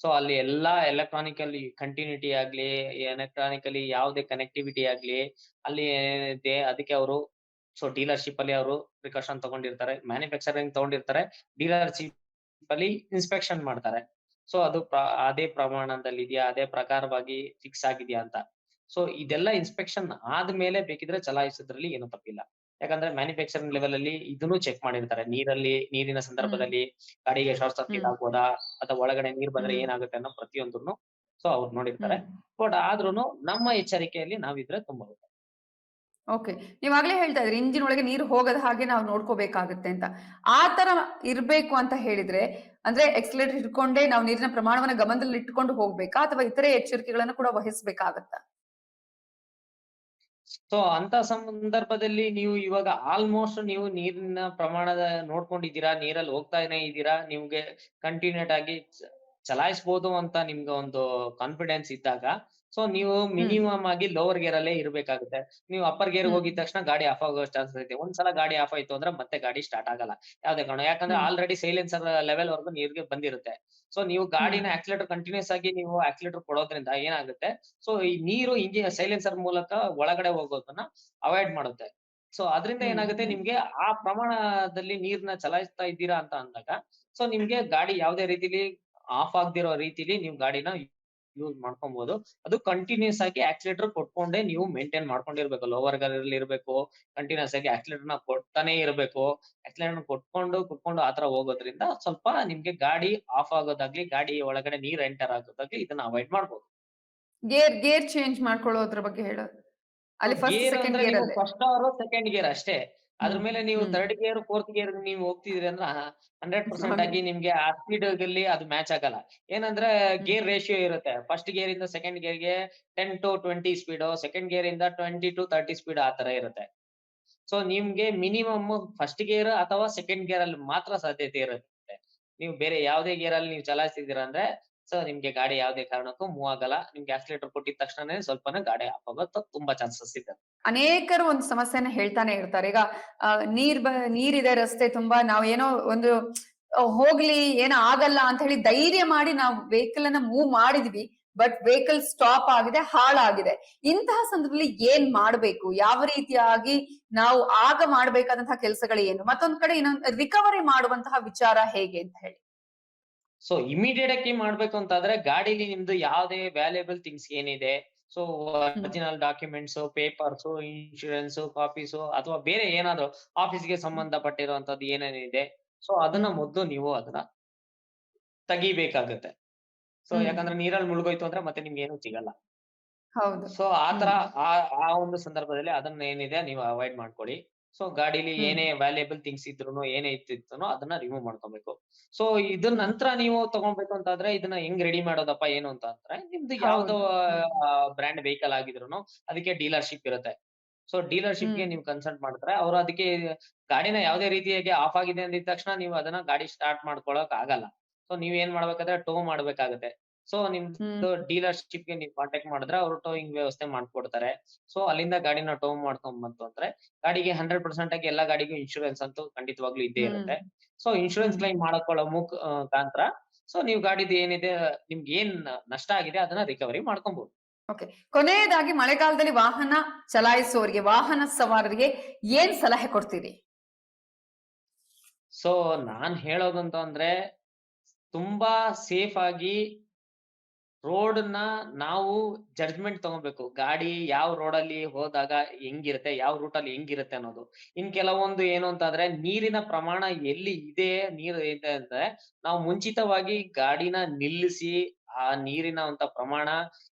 ಸೊ ಅಲ್ಲಿ ಎಲ್ಲಾ ಎಲೆಕ್ಟ್ರಾನಿಕಲಿ ಕಂಟಿನ್ಯೂಟಿ ಆಗ್ಲಿ ಎಲೆಕ್ಟ್ರಾನಿಕಲಿ ಯಾವುದೇ ಕನೆಕ್ಟಿವಿಟಿ ಆಗ್ಲಿ ಅಲ್ಲಿ ಏನಿದೆ ಅದಕ್ಕೆ ಅವರು ಸೊ ಡೀಲರ್ಶಿಪ್ ಅಲ್ಲಿ ಅವರು ಪ್ರಿಕಾಷನ್ ತಗೊಂಡಿರ್ತಾರೆ. ಮ್ಯಾನುಫ್ಯಾಕ್ಚರಿಂಗ್ ತಗೊಂಡಿರ್ತಾರೆ. ಡೀಲರ್ಶಿಪ್ ಅಲ್ಲಿ ಇನ್ಸ್ಪೆಕ್ಷನ್ ಮಾಡ್ತಾರೆ. ಸೊ ಅದು ಅದೇ ಪ್ರಮಾಣದಲ್ಲಿ ಇದೆಯಾ? ಅದೇ ಪ್ರಕಾರವಾಗಿ ಫಿಕ್ಸ್ ಆಗಿದೆಯಾ ಅಂತ. ಸೊ ಇದೆಲ್ಲ ಇನ್ಸ್ಪೆಕ್ಷನ್ ಆದ್ಮೇಲೆ ಬೇಕಿದ್ರೆ ಚಲಾಯಿಸೋದ್ರಲ್ಲಿ ಏನು ತಪ್ಪಿಲ್ಲ. ಯಾಕಂದ್ರೆ ಮ್ಯಾನುಫ್ಯಾಕ್ಚರಿಂಗ್ ಲೆವೆಲ್ ಅಲ್ಲಿ ಇದನ್ನು ಚೆಕ್ ಮಾಡಿರ್ತಾರೆ. ನೀರಲ್ಲಿ ನೀರಿನ ಸಂದರ್ಭದಲ್ಲಿ ಗಾಡಿಗೆ ಶಾರ್ಟ್ ಸರ್ಕ್ಯೂಟ್ ಆಗ್ಬೋದಾ? ಅಥವಾ ಒಳಗಡೆ ನೀರ್ ಬಂದ್ರೆ ಏನಾಗುತ್ತೆ ಅನ್ನೋ ಪ್ರತಿಯೊಂದನ್ನು ಸೊ ಅವ್ರು ನೋಡಿರ್ತಾರೆ. ಬಟ್ ಆದ್ರೂನು ನಮ್ಮ ಎಚ್ಚರಿಕೆಯಲ್ಲಿ ನಾವಿದ್ರೆ ತುಂಬಾ. ಓಕೆ ನೀವಾಗ್ಲೇ ಹೇಳ್ತಾ ಇದ್ರಿ ಇಂಜಿನ್ ಒಳಗೆ ನೀರು ಹೋಗದ ಹಾಗೆ ನಾವು ನೋಡ್ಕೋಬೇಕಾಗುತ್ತೆ ಅಂತ. ಆ ತರ ಇರ್ಬೇಕು ಅಂತ ಹೇಳಿದ್ರೆ, ಅಂದ್ರೆ ಎಕ್ಸಲೇಟರ್ ಇಟ್ಕೊಂಡೇ ನಾವು ನೀರಿನ ಪ್ರಮಾಣವನ್ನ ಗಮನದಲ್ಲಿ ಇಟ್ಕೊಂಡು ಹೋಗ್ಬೇಕಾ, ಅಥವಾ ಇತರೆ ಎಚ್ಚರಿಕೆಗಳನ್ನ ಕೂಡ ವಹಿಸ್ಬೇಕಾಗತ್ತಾ? ಸೊ ಅಂತ ಸಂದರ್ಭದಲ್ಲಿ ನೀವು ಇವಾಗ ಆಲ್ಮೋಸ್ಟ್ ನೀವು ನೀರಿನ ಪ್ರಮಾಣದ ನೋಡ್ಕೊಂಡಿದ್ದೀರಾ, ನೀರಲ್ಲಿ ಹೋಗ್ತಾನೆ ಇದ್ದೀರಾ, ನಿಮ್ಗೆ ಕಂಟಿನ್ಯೂಟ್ ಆಗಿ ಚಲಾಯಿಸಬಹುದು ಅಂತ ನಿಮ್ಗೆ ಒಂದು ಕಾನ್ಫಿಡೆನ್ಸ್ ಇದ್ದಾಗ ಸೊ ನೀವು ಮಿನಿಮಮ್ ಆಗಿ ಲೋವರ್ ಗೇರ್ ಅಲ್ಲೇ ಇರ್ಬೇಕಾಗುತ್ತೆ. ನೀವು ಅಪ್ಪರ್ ಗೇರ್ಗೆ ಹೋಗಿದ ತಕ್ಷಣ ಗಾಡಿ ಆಫ್ ಆಗೋ ಚಾನ್ಸಸ್ ಐತೆ. ಒಂದ್ಸಲ ಗಾಡಿ ಆಫ್ ಆಯ್ತು ಅಂದ್ರೆ ಮತ್ತೆ ಗಾಡಿ ಸ್ಟಾರ್ಟ್ ಆಗಲ್ಲ. ಯಾವ್ದೇ ಕಾರಣ. ಯಾಕಂದ್ರೆ. ಆಲ್ರೆಡಿ ಸೈಲೆನ್ಸರ್ ಲೆವೆಲ್ ವರ್ಗು ನೀರ್ಗೆ ಬಂದಿರುತ್ತೆ. ಸೊ ನೀವು ಗಾಡಿನ ಆಕ್ಸಿಲೇಟರ್ ಕಂಟಿನ್ಯೂಸ್ ಆಗಿ ನೀವು ಆಕ್ಸಿಲೇಟರ್ ಕೊಡೋದ್ರಿಂದ ಏನಾಗುತ್ತೆ? ಸೊ ಈ ನೀರು ಇಂಜಿನ್ ಸೈಲೆನ್ಸರ್ ಮೂಲಕ ಒಳಗಡೆ ಹೋಗೋದನ್ನ ಅವಾಯ್ಡ್ ಮಾಡುತ್ತೆ. ಸೊ ಅದರಿಂದ ಏನಾಗುತ್ತೆ. ನಿಮ್ಗೆ ಆ ಪ್ರಮಾಣದಲ್ಲಿ ನೀರ್ನ ಚಲಾಯಿಸ್ತಾ ಇದ್ದೀರಾ ಅಂತ ಅಂದಾಗ ಸೊ ನಿಮ್ಗೆ ಗಾಡಿ ಯಾವ್ದೇ ರೀತಿಲಿ ಆಫ್ ಆಗದಿರೋ ರೀತಿಲಿ ನೀವು ಗಾಡಿನ ಯೂಸ್ ಮಾಡ್ಕೊಬಹುದು ಅದು ಕಂಟಿನ್ಯೂಸ್ ಆಗಿ ಆಕ್ಸಿಲೇಟರ್ ಕೊಟ್ಕೊಂಡೇ ನೀವು ಮೇಂಟೈನ್ ಮಾಡ್ಕೊಂಡಿರ್ಬೇಕು. ಲೋವರ್ ಗೇರ್ ಇರ್ಬೇಕು ಕಂಟಿನ್ಯೂಸ್ ಆಗಿ ಆಕ್ಸಿಲೇಟರ್ನ ಕೊಡ್ತಾನೆ ಇರ್ಬೇಕು. ಆಕ್ಸಿಲೇಟರ್ ಕೊಟ್ಕೊಂಡು ಕುಟ್ಕೊಂಡು ಆತರ ಹೋಗೋದ್ರಿಂದ ಸ್ವಲ್ಪ ನಿಮ್ಗೆ ಗಾಡಿ ಆಫ್ ಆಗೋದಾಗ್ಲಿ ಗಾಡಿ ಒಳಗಡೆ ನೀರ್ ಎಂಟರ್ ಆಗೋದಾಗ್ಲಿ ಇದನ್ನ ಅವಾಯ್ಡ್ ಮಾಡ್ಬೋದು. ಗೇರ್ ಗೇರ್ ಚೇಂಜ್ ಮಾಡ್ಕೊಳ್ಳೋದ್ರ ಬಗ್ಗೆ ಹೇಳೋದು ಅಲ್ಲಿ ಫಸ್ಟ್ ಅಲ್ಲಿ. ಸೆಕೆಂಡ್ ಗೇರ್ ಅಷ್ಟೇ. ಅದ್ರ ಮೇಲೆ ನೀವು ಥರ್ಡ್ ಗೇರ್ ಫೋರ್ತ್ ಗೇರ್ ನೀವು ಹೋಗ್ತಿದ್ರಿ ಅಂದ್ರೆ ಹಂಡ್ರೆಡ್ ಪರ್ಸೆಂಟ್ ಆಗಿ ನಿಮ್ಗೆ ಆ ಸ್ಪೀಡ್ ಅಲ್ಲಿ ಅದು ಮ್ಯಾಚ್ ಆಗಲ್ಲ. ಏನಂದ್ರೆ ಗೇರ್ ರೇಷಿಯೋ ಇರುತ್ತೆ. ಫಸ್ಟ್ ಗೇರ್ ಇಂದ second ಗೇರ್ಗೆ ten to twenty speed second gear ಇಂದ ಟ್ವೆಂಟಿ ಟು ತರ್ಟಿ ಸ್ಪೀಡ್ ಆ ತರ ಇರುತ್ತೆ. ಸೊ ನಿಮ್ಗೆ ಮಿನಿಮಮ್ ಫಸ್ಟ್ ಗೇರ್ ಅಥವಾ ಸೆಕೆಂಡ್ ಗೇರ್ ಅಲ್ಲಿ ಮಾತ್ರ ಸಾಧ್ಯತೆ ಇರುತ್ತೆ. ನೀವು ಬೇರೆ ಯಾವ್ದೇ ಗೇರ್ ಅಲ್ಲಿ ನೀವು ಚಲಾಯಿಸ್ತಿದ್ದೀರಾ ಅಂದ್ರೆ ಸೊ ನಿಮ್ಗೆ ಗಾಡಿ ಯಾವ್ದೇ ಕಾರಣಕ್ಕೂ ಮೂವ್ ಆಗಲ್ಲ. ನಿಮ್ಗೆ ಆಕ್ಸಿಲೇಟರ್ ಕೊಟ್ಟಿದ ತಕ್ಷಣನೇ ಸ್ವಲ್ಪನೇ ಗಾಡಿ ಆಫ್ ತುಂಬಾ ಚಾನ್ಸಸ್ ಇದೆ. ಅನೇಕರು ಒಂದು ಸಮಸ್ಯೆನ ಹೇಳ್ತಾನೆ ಇರ್ತಾರೆ. ಈಗ ನೀರ್ ನೀರಿದೆ ರಸ್ತೆ ತುಂಬಾ, ನಾವ್ ಏನೋ ಒಂದು ಹೋಗ್ಲಿ, ಏನೋ ಆಗಲ್ಲ ಅಂತ ಹೇಳಿ ಧೈರ್ಯ ಮಾಡಿ ನಾವು ವೆಹಿಕಲ್ ಅನ್ನ ಮೂವ್ ಮಾಡಿದ್ವಿ ಬಟ್ ವೆಹಿಕಲ್ ಸ್ಟಾಪ್ ಆಗಿದೆ, ಹಾಳಾಗಿದೆ. ಇಂತಹ ಸಂದರ್ಭದಲ್ಲಿ ಏನ್ ಮಾಡ್ಬೇಕು? ಯಾವ ರೀತಿಯಾಗಿ ನಾವು ಆಗ ಮಾಡ್ಬೇಕಾದಂತಹ ಕೆಲಸಗಳು ಏನು? ಮತ್ತೊಂದ್ ಕಡೆ ಇನ್ನೊಂದು ರಿಕವರಿ ಮಾಡುವಂತಹ ವಿಚಾರ ಹೇಗೆ ಅಂತ ಹೇಳಿ. ಸೊ ಇಮಿಡಿಯೇಟ್ ಆಗಿ ಮಾಡ್ಬೇಕು ಅಂತಂದ್ರೆ ಗಾಡಿಲಿ ನಿಮ್ದು ಯಾವ್ದೇ ವ್ಯಾಲ್ಯೂಬಲ್ ಥಿಂಗ್ಸ್ ಏನಿದೆ so original documents papers insurance copies ಅಥವಾ ಬೇರೆ ಏನಾದ್ರು ಆಫೀಸ್ಗೆ ಸಂಬಂಧಪಟ್ಟಿರುವಂತದ್ದು ಏನೇನಿದೆ ಸೊ ಅದನ್ನ ಮೊದಲು ನೀವು ಅದನ್ನ ತೆಗಿಬೇಕಾಗತ್ತೆ. ಸೊ ಯಾಕಂದ್ರೆ ನೀರಲ್ಲಿ ಮುಳುಗೋಯ್ತು ಅಂದ್ರೆ ಮತ್ತೆ ನಿಮ್ಗೆ ಏನು ಸಿಗಲ್ಲ. ಹೌದು. ಸೊ ಆತರ ಆ ಆ ಒಂದು ಸಂದರ್ಭದಲ್ಲಿ ಅದನ್ನ ಏನಿದೆ ನೀವು ಅವಾಯ್ಡ್ ಮಾಡ್ಕೊಳ್ಳಿ. ಸೊ ಗಾಡಿಲಿ ಏನೇ ವ್ಯಾಲ್ಯೂಬಲ್ ಥಿಂಗ್ಸ್ ಇದ್ರು ಏನೇ ಇತ್ತಿತ್ತೋ ಅದನ್ನ ರಿಮೂವ್ ಮಾಡ್ಕೊಬೇಕು. ಸೊ ಇದ್ರ ನಂತರ ನೀವು ತಗೊಳ್ಬೇಕು ಅಂತಂದ್ರೆ ಇದನ್ನ ಹೆಂಗ್ ರೆಡಿ ಮಾಡೋದಪ್ಪ ಏನು ಅಂತ ಅಂದ್ರೆ ನಿಮ್ದು ಯಾವ್ದೋ ಬ್ರ್ಯಾಂಡ್ ವೆಹಿಕಲ್ ಆಗಿದ್ರು ಅದಕ್ಕೆ ಡೀಲರ್ಶಿಪ್ ಇರುತ್ತೆ. ಸೊ ಡೀಲರ್ಶಿಪ್ಗೆ. ನೀವು ಕನ್ಸಲ್ಟ್ ಮಾಡಿದ್ರೆ ಅವ್ರು ಅದಕ್ಕೆ ಗಾಡಿನ ಯಾವ್ದೇ ರೀತಿಯಾಗಿ ಆಫ್ ಆಗಿದೆ ಅಂದಿದ ತಕ್ಷಣ ನೀವು ಅದನ್ನ ಗಾಡಿ ಸ್ಟಾರ್ಟ್ ಮಾಡ್ಕೊಳಕ್ ಆಗಲ್ಲ. ಸೊ ನೀವ್ ಏನ್ ಮಾಡ್ಬೇಕಾದ್ರೆ ಟೋ ಮಾಡ್ಬೇಕಾಗತ್ತೆ. ಸೊ ನಿಮ್ದು. ಡೀಲರ್ಶಿಪ್ಗೆ ನೀವು ಕಾಂಟ್ಯಾಕ್ಟ್ ಮಾಡಿದ್ರೆ ಅವರು ಟೋಯಿಂಗ್ ವ್ಯವಸ್ಥೆ ಮಾಡ್ಕೊಡ್ತಾರೆ. ಸೊ ಅಲ್ಲಿಂದ ಗಾಡಿನ ಟೋ ಮಾಡ್ಕೊಂಡ್ ಬಂತು ಅಂದ್ರೆ ಗಾಡಿಗೆ ಹಂಡ್ರೆಡ್ ಪರ್ಸೆಂಟ್ ಆಗಿ ಎಲ್ಲಾ ಗಾಡಿಗೂ ಇನ್ಶೂರೆನ್ಸ್ ಅಂತೂ ಖಂಡಿತವಾಗ್ಲೂ ಇದ್ದೇ ಇರುತ್ತೆ. So insurance. ಕ್ಲೈಮ್ ಮಾಡ್ಕೊಳ್ಳೋ ಮುಖ ಮುಖಾಂತರ ಸೊ ನೀವು ಗಾಡಿದು ಏನಿದೆ ನಿಮ್ಗೆ ಏನ್ ನಷ್ಟ ಆಗಿದೆ ಅದನ್ನ ರಿಕವರಿ ಮಾಡ್ಕೊಬಹುದು ಕೊನೆಯದಾಗಿ ಮಳೆಗಾಲದಲ್ಲಿ ವಾಹನ ಚಲಾಯಿಸುವವರಿಗೆ ವಾಹನ ಸವಾರರಿಗೆ ಏನ್ ಸಲಹೆ ಕೊಡ್ತೀರಿ? ಸೊ ನಾನ್ ಹೇಳೋದಂತ ಅಂದ್ರೆ ತುಂಬಾ ಸೇಫ್ ಆಗಿ ರೋಡ್ನ ನಾವು ಜಡ್ಜ್ಮೆಂಟ್ ತಗೋಬೇಕು. ಗಾಡಿ ಯಾವ ರೋಡ್ ಅಲ್ಲಿ ಹೋದಾಗ ಹೆಂಗಿರುತ್ತೆ, ಯಾವ ರೂಟ್ ಅಲ್ಲಿ ಹೆಂಗಿರುತ್ತೆ ಅನ್ನೋದು. ಇನ್ ಕೆಲವೊಂದು ಏನು ಅಂತಂದ್ರೆ, ನೀರಿನ ಪ್ರಮಾಣ ಎಲ್ಲಿ ಇದೆ, ನೀರು ಇದೆ ಅಂದ್ರೆ, ನಾವು ಮುಂಚಿತವಾಗಿ ಗಾಡಿನ ನಿಲ್ಲಿಸಿ, ಆ ನೀರಿನ ಅಂತ ಪ್ರಮಾಣ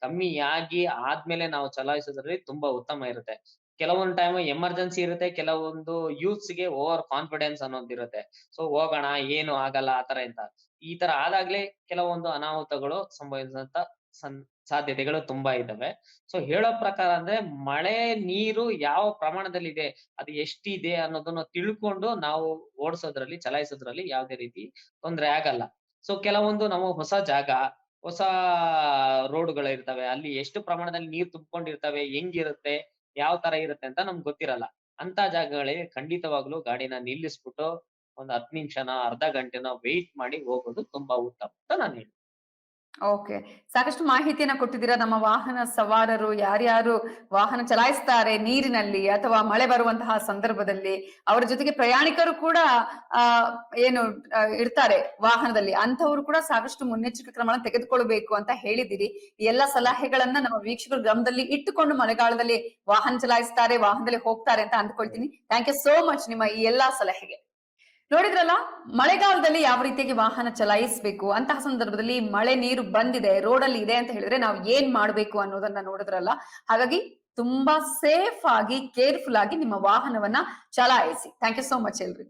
ಕಮ್ಮಿ ಆಗಿ ಆದ್ಮೇಲೆ ನಾವು ಚಲಾಯಿಸೋದ್ರಲ್ಲಿ ತುಂಬಾ ಉತ್ತಮ ಇರುತ್ತೆ. ಕೆಲವೊಂದು ಟೈಮ್ ಎಮರ್ಜೆನ್ಸಿ ಇರುತ್ತೆ, ಕೆಲವೊಂದು ಯೂತ್ಸ್ಗೆ ಓವರ್ ಕಾನ್ಫಿಡೆನ್ಸ್ ಅನ್ನೋದಿರುತ್ತೆ ಸೊ ಹೋಗೋಣ, ಏನು ಆಗಲ್ಲ ಆತರ ಅಂತ ಈ ತರ ಆದಾಗ್ಲೇ ಕೆಲವೊಂದು ಅನಾಹುತಗಳು ಸಂಭವಿಸಿದಂತ ಸನ್, ಸಾಧ್ಯತೆಗಳು ತುಂಬಾ ಇದಾವೆ. ಸೊ ಹೇಳೋ ಪ್ರಕಾರ ಅಂದ್ರೆ ಮಳೆ ನೀರು ಯಾವ ಪ್ರಮಾಣದಲ್ಲಿ ಇದೆ ಅದು ಎಷ್ಟಿದೆ ಅನ್ನೋದನ್ನ ತಿಳ್ಕೊಂಡು ನಾವು ಓಡಿಸೋದ್ರಲ್ಲಿ, ಚಲಾಯಿಸೋದ್ರಲ್ಲಿ ಯಾವ್ದೇ ರೀತಿ ತೊಂದ್ರೆ ಆಗಲ್ಲ. ಸೊ ಕೆಲವೊಂದು ನಾವು ಹೊಸ ಜಾಗ, ಹೊಸ ರೋಡ್ಗಳು ಇರ್ತವೆ. ಅಲ್ಲಿ ಎಷ್ಟು ಪ್ರಮಾಣದಲ್ಲಿ ನೀರು ತುಂಬಿಕೊಂಡಿರ್ತವೆ, ಹೆಂಗಿರುತ್ತೆ ಯಾವ ತರ ಇರುತ್ತೆ ಅಂತ ನಮ್ಗೆ ಗೊತ್ತಿರಲ್ಲ. ಅಂತ ಜಾಗಗಳಿಗೆ ಖಂಡಿತವಾಗ್ಲೂ ಗಾಡಿನ ನಿಲ್ಲಿಸ್ಬಿಟ್ಟು ಒಂದ್ ಹತ್ತು ನಿಮಿಷನ ಅರ್ಧ ಗಂಟೆನ ವೆಯ್ಟ್ ಮಾಡಿ ಹೋಗೋದು ತುಂಬಾ ಉತ್ತಮ ಅಂತ ನಾನು ಹೇಳ್ತೀನಿ. ಓಕೆ ಸಾಕಷ್ಟು ಮಾಹಿತಿಯನ್ನ ಕೊಟ್ಟಿದ್ದೀರಾ? ನಮ್ಮ ವಾಹನ ಸವಾರರು ಯಾರ್ಯಾರು ವಾಹನ ಚಲಾಯಿಸ್ತಾರೆ ನೀರಿನಲ್ಲಿ ಅಥವಾ ಮಳೆ ಬರುವಂತಹ ಸಂದರ್ಭದಲ್ಲಿ, ಅವರ ಜೊತೆಗೆ ಪ್ರಯಾಣಿಕರು ಕೂಡ ಏನು ಇರ್ತಾರೆ ವಾಹನದಲ್ಲಿ. ಅಂತವರು ಕೂಡ ಸಾಕಷ್ಟು ಮುನ್ನೆಚ್ಚರಿಕೆ ಕ್ರಮಗಳನ್ನು ತೆಗೆದುಕೊಳ್ಬೇಕು ಅಂತ ಹೇಳಿದಿರಿ ಎಲ್ಲ ಸಲಹೆಗಳನ್ನ ನಮ್ಮ ವೀಕ್ಷಕರು ಗಮನದಲ್ಲಿ ಇಟ್ಟುಕೊಂಡು ಮಳೆಗಾಲದಲ್ಲಿ ವಾಹನ ಚಲಾಯಿಸ್ತಾರೆ, ವಾಹನದಲ್ಲಿ ಹೋಗ್ತಾರೆ ಅಂತ ಅಂದ್ಕೊಳ್ತೀನಿ. ಥ್ಯಾಂಕ್ ಯು ಸೋ ಮಚ್ ನಿಮ್ಮ ಈ ಎಲ್ಲಾ ಸಲಹೆಗೆ. ನೋಡಿದ್ರಲ್ಲ, ಮಳೆಗಾಲದಲ್ಲಿ ಯಾವ ರೀತಿಯಾಗಿ ವಾಹನ ಚಲಾಯಿಸಬೇಕು? ಅಂತಹ ಸಂದರ್ಭದಲ್ಲಿ ಮಳೆ ನೀರು ಬಂದಿದೆ, ರೋಡಲ್ಲಿ ಇದೆ ಅಂತ ಹೇಳಿದ್ರೆ ನಾವು ಏನ್ ಮಾಡ್ಬೇಕು ಅನ್ನೋದನ್ನ ನೋಡಿದ್ರಲ್ಲ? ಹಾಗಾಗಿ ತುಂಬಾ ಸೇಫ್ ಆಗಿ ಕೇರ್ಫುಲ್ ಆಗಿ ನಿಮ್ಮ ವಾಹನವನ್ನ ಚಲಾಯಿಸಿ. ಥ್ಯಾಂಕ್ ಯು ಸೋ ಮಚ್ ಎಲ್ರಿಗೂ.